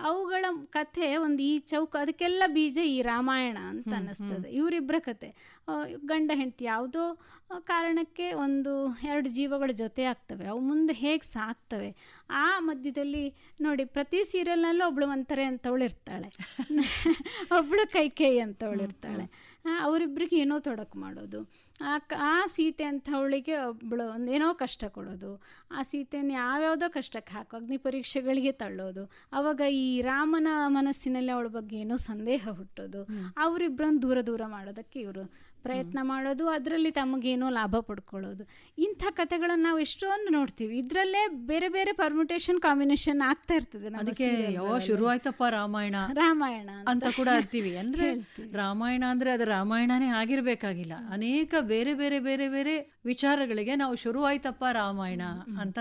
ಅವುಗಳ ಕಥೆ ಒಂದು ಈ ಚೌಕ ಅದಕ್ಕೆಲ್ಲ ಬೀಜ ಈ ರಾಮಾಯಣ ಅಂತ ಅನ್ನಿಸ್ತದೆ. ಇವರಿಬ್ಬರ ಕತೆ. ಗಂಡ ಹೆಂಡತಿ ಯಾವುದೋ ಕಾರಣಕ್ಕೆ ಒಂದು ಎರಡು ಜೀವಗಳ ಜೊತೆ ಆಗ್ತವೆ. ಅವು ಮುಂದೆ ಹೇಗೆ ಸಾಕ್ತವೆ ಆ ಮಧ್ಯದಲ್ಲಿ ನೋಡಿ ಪ್ರತಿ ಸೀರಿಯಲ್ನಲ್ಲೂ ಒಬ್ಳು ಒಂಥರೆ ಅಂತವಳು ಇರ್ತಾಳೆ. ಒಬ್ಳು ಕೈ ಅಂತವಳು ಇರ್ತಾಳೆ. ಅವರಿಬ್ಬರಿಗೆ ಏನೋ ತೊಡಕು ಮಾಡೋದು. ಆ ಕ ಆ ಸೀತೆ ಅಂಥವಳಿಗೆ ಒಬ್ಬಳು ಒಂದೇನೋ ಕಷ್ಟ ಕೊಡೋದು. ಆ ಸೀತೆಯನ್ನು ಯಾವ್ಯಾವುದೋ ಕಷ್ಟಕ್ಕೆ ಹಾಕೋ ಅಗ್ನಿ ಪರೀಕ್ಷೆಗಳಿಗೆ ತಳ್ಳೋದು. ಅವಾಗ ಈ ರಾಮನ ಮನಸ್ಸಿನಲ್ಲಿ ಅವಳ ಬಗ್ಗೆ ಏನೋ ಸಂದೇಹ ಹುಟ್ಟೋದು. ಅವರಿಬ್ಬರನ್ನು ದೂರ ದೂರ ಮಾಡೋದಕ್ಕೆ ಇವರು ಪ್ರಯತ್ನ ಮಾಡೋದು ಅದರಲ್ಲಿ ತಮಗೇನೋ ಲಾಭ ಪಡ್ಕೊಳ್ಳೋದು. ಇಂಥ ಕಥೆಗಳನ್ನು ನಾವು ಎಷ್ಟೊಂದು ನೋಡ್ತೀವಿ. ಇದರಲ್ಲೇ ಬೇರೆ ಬೇರೆ ಪರ್ಮುಟೇಷನ್ ಕಾಂಬಿನೇಷನ್ ಆಗ್ತಾ ಇರ್ತದೆ ಅದಕ್ಕೆ ಶುರು ಆಯ್ತಪ್ಪ ರಾಮಾಯಣ ರಾಮಾಯಣ ಅಂತ. ಕೂಡ ಅಂತೀವಿ. ಅಂದ್ರೆ ರಾಮಾಯಣ ಅಂದ್ರೆ ಅದು ರಾಮಾಯಣನೇ ಆಗಿರ್ಬೇಕಾಗಿಲ್ಲ. ಅನೇಕ ಬೇರೆ ಬೇರೆ ಬೇರೆ ಬೇರೆ ವಿಚಾರಗಳಿಗೆ ನಾವು ಶುರುವಾಯ್ತಪ್ಪ ರಾಮಾಯಣ ಅಂತ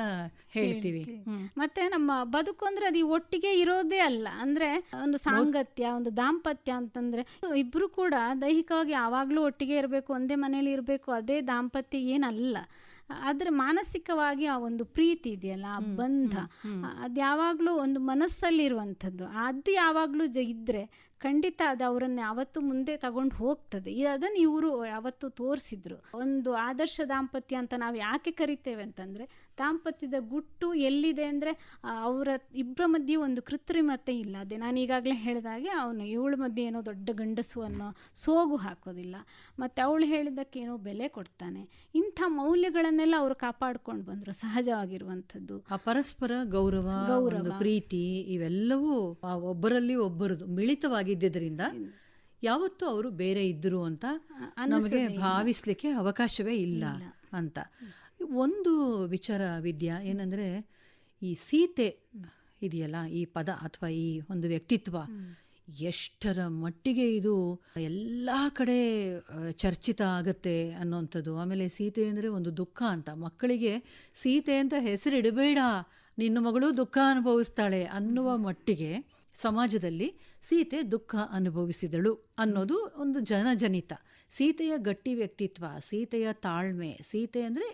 ಹೇಳ್ತೀವಿ. ಮತ್ತೆ ನಮ್ಮ ಬದುಕು ಅಂದ್ರೆ ಅದು ಒಟ್ಟಿಗೆ ಇರೋದೇ ಅಲ್ಲ. ಅಂದ್ರೆ ಒಂದು ಸಾಂಗತ್ಯ ಒಂದು ದಾಂಪತ್ಯ ಅಂತಂದ್ರೆ ಇಬ್ರು ಕೂಡ ದೈಹಿಕವಾಗಿ ಯಾವಾಗ್ಲೂ ಒಟ್ಟಿಗೆ ಇರಬೇಕು ಒಂದೇ ಮನೇಲಿ ಇರಬೇಕು ಅದೇ ದಾಂಪತ್ಯ ಏನಲ್ಲ. ಆದ್ರೆ ಮಾನಸಿಕವಾಗಿ ಆ ಒಂದು ಪ್ರೀತಿ ಇದೆಯಲ್ಲ ಆ ಬಂಧ ಅದು ಯಾವಾಗ್ಲೂ ಒಂದು ಮನಸ್ಸಲ್ಲಿರುವಂಥದ್ದು. ಅದು ಯಾವಾಗ್ಲೂ ಜ ಇದ್ರೆ ಖಂಡಿತ ಅದು ಅವರನ್ನು ಯಾವತ್ತು ಮುಂದೆ ತಗೊಂಡು ಹೋಗ್ತದೆ. ಅದನ್ನ ಇವರು ಯಾವತ್ತು ತೋರಿಸಿದ್ರು. ಒಂದು ಆದರ್ಶ ದಾಂಪತ್ಯ ಅಂತ ನಾವು ಯಾಕೆ ಕರಿತೇವೆ ಅಂತಂದ್ರೆ ದಾಂಪತ್ಯದ ಗುಟ್ಟು ಎಲ್ಲಿದೆ ಅಂದರೆ ಅವರ ಇಬ್ಬರ ಮಧ್ಯೆ ಒಂದು ಕೃತ್ರಿಮತೆ ಇಲ್ಲ. ಅದೇ ನಾನು ಈಗಾಗಲೇ ಹೇಳಿದಾಗೆ ಅವನು ಇವಳ ಮಧ್ಯೆ ಏನೋ ದೊಡ್ಡ ಗಂಡಸು ಅನ್ನೋ ಸೋಗು ಹಾಕೋದಿಲ್ಲ. ಮತ್ತು ಅವಳು ಹೇಳಿದ್ದಕ್ಕೆ ಏನೋ ಬೆಲೆ ಕೊಡ್ತಾನೆ. ಇಂಥ ಮೌಲ್ಯಗಳನ್ನೆಲ್ಲ ಅವರು ಕಾಪಾಡ್ಕೊಂಡು ಬಂದರು ಸಹಜವಾಗಿರುವಂಥದ್ದು. ಆ ಪರಸ್ಪರ ಗೌರವ ಗೌರವ. ಒಂದು ಪ್ರೀತಿ ಇವೆಲ್ಲವೂ ಆ ಒಬ್ಬರಲ್ಲಿ ಒಬ್ಬರದು ಮಿಳಿತವಾಗಿದ್ದರಿಂದ ಯಾವತ್ತೂ ಅವರು ಬೇರೆ ಇದ್ರು ಅಂತ ನಮಗೆ ಭಾವಿಸ್ಲಿಕ್ಕೆ ಅವಕಾಶವೇ ಇಲ್ಲ ಅಂತ. ಒಂದು ವಿಚಾರ ವಿದ್ಯಾ ಏನಂದ್ರೆ ಈ ಸೀತೆ ಇದೆಯಲ್ಲ ಈ ಪದ ಅಥವಾ ಈ ಒಂದು ವ್ಯಕ್ತಿತ್ವ ಎಷ್ಟರ ಮಟ್ಟಿಗೆ ಇದು ಎಲ್ಲ ಕಡೆ ಚರ್ಚಿತ ಆಗತ್ತೆ ಅನ್ನೋವಂಥದ್ದು ಆಮೇಲೆ ಸೀತೆ ಅಂದರೆ ಒಂದು ದುಃಖ ಅಂತ. ಮಕ್ಕಳಿಗೆ ಸೀತೆ ಅಂತ ಹೆಸರಿಡಬೇಡ ನಿನ್ನ ಮಗಳು ದುಃಖ ಅನುಭವಿಸ್ತಾಳೆ ಅನ್ನುವ ಮಟ್ಟಿಗೆ ಸಮಾಜದಲ್ಲಿ ಸೀತೆ ದುಃಖ ಅನುಭವಿಸಿದಳು ಅನ್ನೋದು ಒಂದು ಜನಜನಿತ. ಸೀತೆಯ ಗಟ್ಟಿ ವ್ಯಕ್ತಿತ್ವ ಸೀತೆಯ ತಾಳ್ಮೆ ಸೀತೆ ಅಂದರೆ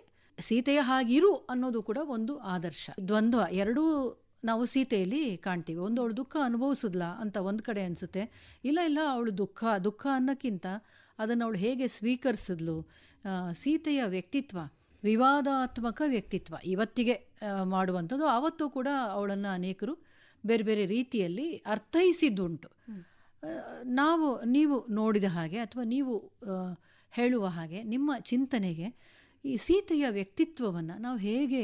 ಸೀತೆಯ ಹಾಗಿರು ಅನ್ನೋದು ಕೂಡ ಒಂದು ಆದರ್ಶ. ದ್ವಂದ್ವ ಎರಡೂ ನಾವು ಸೀತೆಯಲ್ಲಿ ಕಾಣ್ತೀವಿ. ಒಂದು ಅವಳು ದುಃಖ ಅನುಭವಿಸಿದ್ಲ ಅಂತ ಒಂದು ಕಡೆ ಅನಿಸುತ್ತೆ. ಇಲ್ಲ ಇಲ್ಲ ಅವಳು ದುಃಖ ದುಃಖ ಅನ್ನೋಕ್ಕಿಂತ ಅದನ್ನು ಅವಳು ಹೇಗೆ ಸ್ವೀಕರಿಸಿದ್ಲು? ಸೀತೆಯ ವ್ಯಕ್ತಿತ್ವ ವಿವಾದಾತ್ಮಕ ವ್ಯಕ್ತಿತ್ವ ಇವತ್ತಿಗೆ ಮಾಡುವಂಥದ್ದು. ಆವತ್ತೂ ಕೂಡ ಅವಳನ್ನು ಅನೇಕರು ಬೇರೆ ಬೇರೆ ರೀತಿಯಲ್ಲಿ ಅರ್ಥೈಸಿದ್ದುಂಟು. ನಾವು ನೀವು ನೋಡಿದ ಹಾಗೆ ಅಥವಾ ನೀವು ಹೇಳುವ ಹಾಗೆ ನಿಮ್ಮ ಚಿಂತನೆಗೆ ಈ ಸೀತೆಯ ವ್ಯಕ್ತಿತ್ವವನ್ನು ನಾವು ಹೇಗೆ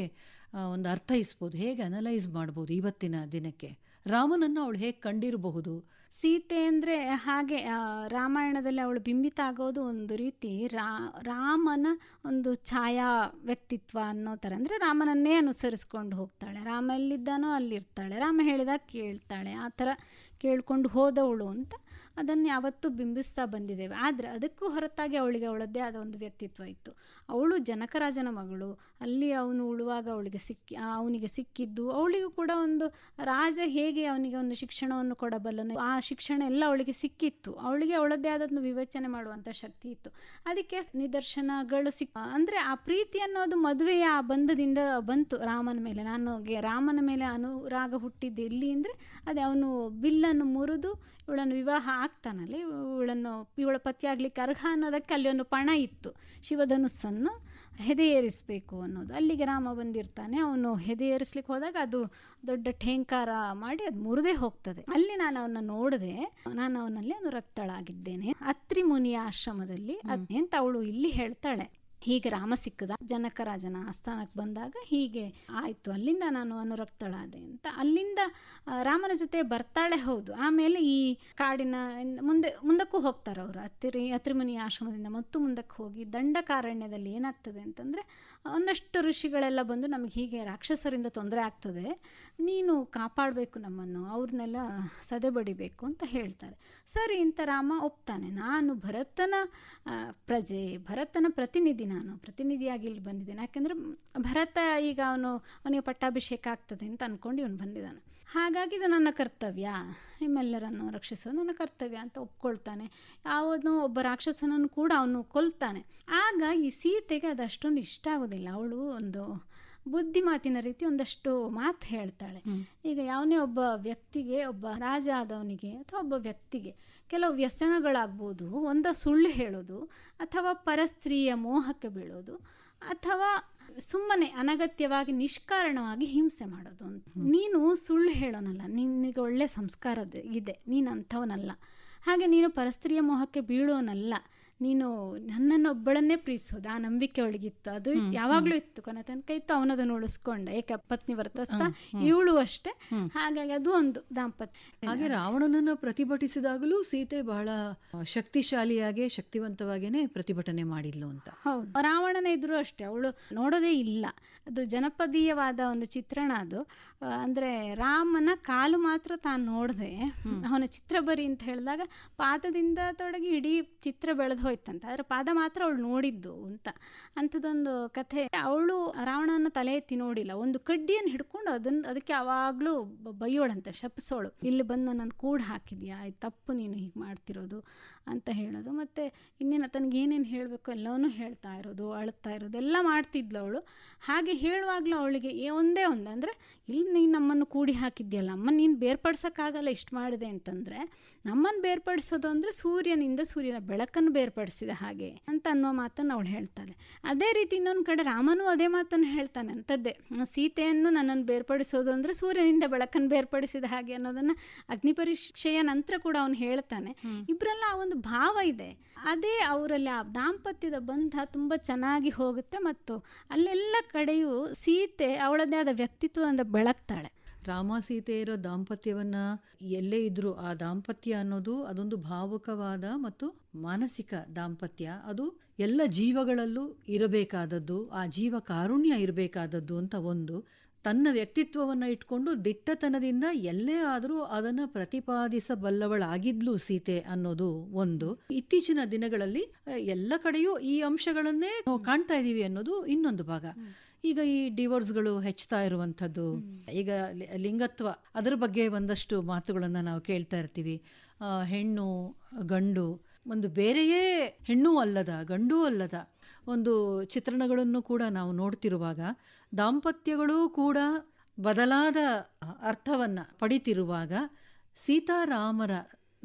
ಒಂದು ಅರ್ಥೈಸ್ಬೋದು, ಹೇಗೆ ಅನಲೈಸ್ ಮಾಡ್ಬೋದು ಇವತ್ತಿನ ದಿನಕ್ಕೆ? ರಾಮನನ್ನು ಅವಳು ಹೇಗೆ ಕಂಡಿರಬಹುದು? ಸೀತೆ ಅಂದರೆ ಹಾಗೆ ರಾಮಾಯಣದಲ್ಲಿ ಅವಳು ಬಿಂಬಿತ ಆಗೋದು ಒಂದು ರೀತಿ ರಾಮನ ಒಂದು ಛಾಯಾ ವ್ಯಕ್ತಿತ್ವ ಅನ್ನೋ ಥರ. ಅಂದರೆ ರಾಮನನ್ನೇ ಅನುಸರಿಸ್ಕೊಂಡು ಹೋಗ್ತಾಳೆ. ರಾಮ ಎಲ್ಲಿದ್ದಾನೋ ಅಲ್ಲಿರ್ತಾಳೆ. ರಾಮ ಹೇಳಿದಾಗ ಕೇಳ್ತಾಳೆ. ಆ ಥರ ಕೇಳ್ಕೊಂಡು ಹೋದವಳು ಅಂತ ಅದನ್ನು ಯಾವತ್ತೂ ಬಿಂಬಿಸ್ತಾ ಬಂದಿದ್ದೇವೆ. ಆದರೆ ಅದಕ್ಕೂ ಹೊರತಾಗಿ ಅವಳಿಗೆ ಅವಳದ್ದೇ ಆದ ಒಂದು ವ್ಯಕ್ತಿತ್ವ ಇತ್ತು. ಅವಳು ಜನಕರಾಜನ ಮಗಳು. ಅಲ್ಲಿ ಅವನು ಉಳುವಾಗ ಅವಳಿಗೆ ಸಿಕ್ಕಿ ಅವನಿಗೆ ಸಿಕ್ಕಿದ್ದು. ಅವಳಿಗೂ ಕೂಡ ಒಂದು ರಾಜ ಹೇಗೆ ಅವನಿಗೆ ಒಂದು ಶಿಕ್ಷಣವನ್ನು ಕೊಡಬಲ್ಲನು, ಆ ಶಿಕ್ಷಣ ಎಲ್ಲ ಅವಳಿಗೆ ಸಿಕ್ಕಿತ್ತು. ಅವಳಿಗೆ ಅವಳದ್ದೇ ಆದದ್ದು ವಿವೇಚನೆ ಮಾಡುವಂಥ ಶಕ್ತಿ ಇತ್ತು. ಅದಕ್ಕೆ ನಿದರ್ಶನಗಳು ಸಿಕ್, ಅಂದರೆ ಆ ಪ್ರೀತಿ ಅನ್ನೋದು ಮದುವೆಯ ಆ ಬಂಧದಿಂದ ಬಂತು ರಾಮನ ಮೇಲೆ. ನಾನು ರಾಮನ ಮೇಲೆ ಅನುರಾಗ ಹುಟ್ಟಿದ್ದು. ಎಲ್ಲಿ ಅಂದರೆ ಅದೇ ಅವನು ಬಿಲ್ಲನ್ನು ಮುರಿದು ಇವಳನ್ನು ವಿವಾಹ ಆಗ್ತಾನಲ್ಲಿ ಇವಳನ್ನು ಇವಳ ಪತಿಯಾಗಲಿಕ್ಕೆ ಅರ್ಹ ಅನ್ನೋದಕ್ಕೆ ಅಲ್ಲಿ ಒಂದು ಪಣ ಇತ್ತು. ಶಿವಧನುಸ್ಸನ್ನು ಹೆದೆಯೇರಿಸಬೇಕು ಅನ್ನೋದು. ಅಲ್ಲಿಗೆ ರಾಮ ಬಂದಿರ್ತಾನೆ. ಅವನು ಹೆದೆಯೇರಿಸ್ಲಿಕ್ಕೆ ಹೋದಾಗ ಅದು ದೊಡ್ಡ ಠೇಂಕಾರ ಮಾಡಿ ಅದು ಮುರಿದೇ ಹೋಗ್ತದೆ. ಅಲ್ಲಿ ನಾನು ಅವನ್ನ ನೋಡಿದೆ ನಾನು ಅವನಲ್ಲಿ ಅನುರಕ್ತಳಾಗಿದ್ದೇನೆ ಅತ್ರಿ ಮುನಿಯ ಆಶ್ರಮದಲ್ಲಿ ಅದ್ ಅಂತ ಅವಳು ಇಲ್ಲಿ ಹೇಳ್ತಾಳೆ. ಹೀಗೆ ರಾಮ ಸಿಕ್ಕದ. ಜನಕರಾಜನ ಆಸ್ಥಾನಕ್ಕೆ ಬಂದಾಗ ಹೀಗೆ ಆಯಿತು, ಅಲ್ಲಿಂದ ನಾನು ಅನುರಕ್ತಳಾದೆ ಅಂತ. ಅಲ್ಲಿಂದ ರಾಮನ ಜೊತೆ ಬರ್ತಾಳೆ ಹೌದು. ಆಮೇಲೆ ಈ ಕಾಡಿನ ಮುಂದೆ, ಮುಂದಕ್ಕೂ ಹೋಗ್ತಾರೆ ಅವರು. ಅತ್ತಿರಿ, ಅತ್ರಿಮುನಿ ಆಶ್ರಮದಿಂದ ಮತ್ತು ಮುಂದಕ್ಕೆ ಹೋಗಿ ದಂಡಕಾರಣ್ಯದಲ್ಲಿ ಏನಾಗ್ತದೆ ಅಂತಂದರೆ, ಒಂದಷ್ಟು ಋಷಿಗಳೆಲ್ಲ ಬಂದು ನಮಗೆ ಹೀಗೆ ರಾಕ್ಷಸರಿಂದ ತೊಂದರೆ ಆಗ್ತದೆ. ನೀನು ಕಾಪಾಡಬೇಕು ನಮ್ಮನ್ನು, ಅವ್ರನ್ನೆಲ್ಲ ಸದೆಬಡಿಬೇಕು ಅಂತ ಹೇಳ್ತಾರೆ. ಸರಿ ಅಂತ ರಾಮ ಒಪ್ತಾನೆ. ನಾನು ಭರತನ ಪ್ರಜೆ, ಭರತನ ಪ್ರತಿನಿಧಿ. ನಾನು ಪ್ರತಿನಿಧಿಯಾಗಿ ಇಲ್ಲಿ ಬಂದಿದ್ದೇನೆ. ಯಾಕೆಂದರೆ ಭರತ ಈಗ ಅವನು ಅವನಿಗೆ ಪಟ್ಟಾಭಿಷೇಕ ಆಗ್ತದೆ ಅಂತ ಅಂದ್ಕೊಂಡು ಇವನು ಬಂದಿದ್ದಾನೆ. ಹಾಗಾಗಿ ಇದು ನನ್ನ ಕರ್ತವ್ಯ. ನಿಮ್ಮೆಲ್ಲರನ್ನು ರಕ್ಷಿಸೋದು ನನ್ನ ಕರ್ತವ್ಯ ಅಂತ ಒಪ್ಕೊಳ್ತಾನೆ. ಯಾವುದೋ ಒಬ್ಬ ರಾಕ್ಷಸನನ್ನು ಕೂಡ ಅವನು ಕೊಲ್ತಾನೆ. ಆಗ ಈ ಸೀತೆಗೆ ಅದಷ್ಟೊಂದು ಇಷ್ಟ ಆಗೋದಿಲ್ಲ. ಅವಳು ಒಂದು ಬುದ್ಧಿ ಮಾತಿನ ರೀತಿ ಒಂದಷ್ಟು ಮಾತು ಹೇಳ್ತಾಳೆ. ಈಗ ಯಾವನೇ ಒಬ್ಬ ವ್ಯಕ್ತಿಗೆ ಒಬ್ಬ ರಾಜ ಆದವನಿಗೆ ಅಥವಾ ಒಬ್ಬ ವ್ಯಕ್ತಿಗೆ ಕೆಲವು ವ್ಯಸನಗಳಾಗ್ಬೋದು ಒಂದ ಸುಳ್ಳು ಹೇಳೋದು ಅಥವಾ ಪರಸ್ತ್ರೀಯ ಮೋಹಕ್ಕೆ ಬೀಳೋದು ಅಥವಾ ಸುಮ್ಮನೆ ಅನಗತ್ಯವಾಗಿ ನಿಷ್ಕಾರಣವಾಗಿ ಹಿಂಸೆ ಮಾಡೋದು ಅಂತ. ನೀನು ಸುಳ್ಳು ಹೇಳೋನಲ್ಲ ನಿನಗೆ ಒಳ್ಳೆ ಸಂಸ್ಕಾರದ ಇದೆ ನೀನು ಅಂಥವನಲ್ಲ. ಹಾಗೆ ನೀನು ಪರಸ್ತ್ರೀಯ ಮೋಹಕ್ಕೆ ಬೀಳೋನಲ್ಲ ನೀನು ನನ್ನನ್ನೊಬ್ಬಳನ್ನೇ ಪ್ರೀತಿಸೋದು ಆ ನಂಬಿಕೆ ಒಳಗಿತ್ತು ಅದು ಯಾವಾಗಲೂ ಇತ್ತು ಕೊನೆ ತನಕ ಇತ್ತು ಅವನದನ್ನು ಉಳಿಸ್ಕೊಂಡ. ಏಕೆ ಪತ್ನಿ ವರ್ತಸ್ತ ಇವಳು ಅಷ್ಟೇ. ಹಾಗಾಗಿ ಅದು ಒಂದು ದಾಂಪತ್ಯ. ಹಾಗೆ ರಾವಣನನ್ನು ಪ್ರತಿಭಟಿಸಿದಾಗಲೂ ಸೀತೆ ಬಹಳ ಶಕ್ತಿಶಾಲಿಯಾಗಿ ಶಕ್ತಿವಂತವಾಗಿನೇ ಪ್ರತಿಭಟನೆ ಮಾಡಿದ್ಲು ಅಂತ. ಹೌದು. ರಾವಣನ ಇದ್ರು ಅಷ್ಟೇ. ಅವಳು ನೋಡೋದೇ ಇಲ್ಲ. ಅದು ಜನಪದೀಯವಾದ ಒಂದು ಚಿತ್ರಣ ಅದು. ಅಂದ್ರೆ ರಾಮನ ಕಾಲು ಮಾತ್ರ ತಾನು ನೋಡದೆ. ಅವನ ಚಿತ್ರ ಬರಿ ಅಂತ ಹೇಳಿದಾಗ ಪಾದದಿಂದ ತೊಡಗಿ ಇಡೀ ಚಿತ್ರ ಬೆಳೆದು ಹೋಯ್ತಂತ. ಆದ್ರೆ ಪಾದ ಮಾತ್ರ ಅವಳು ನೋಡಿದ್ದು ಅಂತ, ಅಂಥದ್ದೊಂದು ಕಥೆ. ಅವಳು ರಾವಣನ ತಲೆ ಎತ್ತಿ ನೋಡಿಲ್ಲ. ಒಂದು ಕಡ್ಡಿಯನ್ನು ಹಿಡ್ಕೊಂಡು ಅದನ್ನ ಅದಕ್ಕೆ ಯಾವಾಗಲೂ ಬೈಯೋಳಂತೆ, ಶಪಿಸೋಳು. ಇಲ್ಲಿ ಬಂದು ನನ್ನ ಕೂಡ ಹಾಕಿದ್ಯಾ? ತಪ್ಪು ನೀನು ಹೀಗೆ ಮಾಡ್ತಿರೋದು. ಅಂತ ಹೇಳೋದು. ಮತ್ತು ಇನ್ನೇನು ತನಗೆ ಏನೇನು ಹೇಳಬೇಕು ಎಲ್ಲವನ್ನೂ ಹೇಳ್ತಾ ಇರೋದು ಅಳ್ತಾ ಇರೋದು ಎಲ್ಲ ಮಾಡ್ತಿದ್ಲು ಅವಳು. ಹಾಗೆ ಹೇಳುವಾಗಲೂ ಅವಳಿಗೆ ಒಂದೇ ಒಂದು ಅಂದರೆ ಇಲ್ಲಿ ನೀನು ನಮ್ಮನ್ನು ಕೂಡಿ ಹಾಕಿದ್ಯಲ್ಲ ಅಮ್ಮ ನೀನು ಬೇರ್ಪಡ್ಸೋಕ್ಕಾಗಲ್ಲ ಇಷ್ಟು ಮಾಡಿದೆ ಅಂತಂದರೆ ನಮ್ಮನ್ನು ಬೇರ್ಪಡಿಸೋದು ಅಂದರೆ ಸೂರ್ಯನಿಂದ ಸೂರ್ಯನ ಬೆಳಕನ್ನು ಬೇರ್ಪಡಿಸಿದ ಹಾಗೆ ಅಂತ ಅನ್ನೋ ಮಾತನ್ನು ಅವಳು ಹೇಳ್ತಾಳೆ. ಅದೇ ರೀತಿ ಇನ್ನೊಂದು ಕಡೆ ರಾಮನೂ ಅದೇ ಮಾತನ್ನು ಹೇಳ್ತಾನೆ ಅಂಥದ್ದೇ. ಸೀತೆಯನ್ನು ನನ್ನನ್ನು ಬೇರ್ಪಡಿಸೋದು ಅಂದರೆ ಸೂರ್ಯನಿಂದ ಬೆಳಕನ್ನು ಬೇರ್ಪಡಿಸಿದ ಹಾಗೆ ಅನ್ನೋದನ್ನು ಅಗ್ನಿಪರೀಕ್ಷೆಯ ನಂತರ ಕೂಡ ಅವನು ಹೇಳ್ತಾನೆ. ಇಬ್ಬರೆಲ್ಲ ಆ ಒಂದು ಭಾವ ಇದೆ. ಅದೇ ಅವರಲ್ಲಿ ಆ ದಾಂಪತ್ಯದ ಬಂಧ ತುಂಬ ಚೆನ್ನಾಗಿ ಹೋಗುತ್ತೆ ಮತ್ತು ಅಲ್ಲೆಲ್ಲ ಕಡೆಯೂ ಸೀತೆ ಅವಳದೇ ಆದ ವ್ಯಕ್ತಿತ್ವದಿಂದ ಬೆಳಗ್ತಾಳೆ. ರಾಮ ಸೀತೆ ಇರೋ ದಾಂಪತ್ಯವನ್ನ ಎಲ್ಲೇ ಇದ್ರೂ ಆ ದಾಂಪತ್ಯ ಅನ್ನೋದು ಅದೊಂದು ಭಾವುಕವಾದ ಮತ್ತು ಮಾನಸಿಕ ದಾಂಪತ್ಯ. ಅದು ಎಲ್ಲ ಜೀವಗಳಲ್ಲೂ ಇರಬೇಕಾದದ್ದು, ಆ ಜೀವ ಕಾರುಣ್ಯ ಇರಬೇಕಾದದ್ದು ಅಂತ ಒಂದು ತನ್ನ ವ್ಯಕ್ತಿತ್ವವನ್ನ ಇಟ್ಕೊಂಡು ದಿಟ್ಟತನದಿಂದ ಎಲ್ಲೇ ಆದರೂ ಅದನ್ನ ಪ್ರತಿಪಾದಿಸಬಲ್ಲವಳಾಗಿದ್ಲು ಸೀತೆ ಅನ್ನೋದು ಒಂದು. ಇತ್ತೀಚಿನ ದಿನಗಳಲ್ಲಿ ಎಲ್ಲ ಕಡೆಯೂ ಈ ಅಂಶಗಳನ್ನೇ ನಾವು ಕಾಣ್ತಾ ಇದ್ದೀವಿ ಅನ್ನೋದು ಇನ್ನೊಂದು ಭಾಗ. ಈಗ ಈ ಡಿವೋರ್ಸ್ಗಳು ಹೆಚ್ಚುತ್ತಾ ಇರುವಂಥದ್ದು ಈಗ ಲಿಂಗತ್ವ ಅದರ ಬಗ್ಗೆ ಒಂದಷ್ಟು ಮಾತುಗಳನ್ನು ನಾವು ಕೇಳ್ತಾ ಇರ್ತೀವಿ. ಆ, ಹೆಣ್ಣು ಗಂಡು ಒಂದು ಬೇರೆಯೇ ಹೆಣ್ಣು ಅಲ್ಲದ, ಗಂಡೂ ಅಲ್ಲದ ಒಂದು ಚಿತ್ರಣಗಳನ್ನು ಕೂಡ ನಾವು ನೋಡ್ತಿರುವಾಗ ದಾಂಪತ್ಯಗಳು ಕೂಡ ಬದಲಾದ ಅರ್ಥವನ್ನು ಪಡಿತಿರುವಾಗ ಸೀತಾರಾಮರ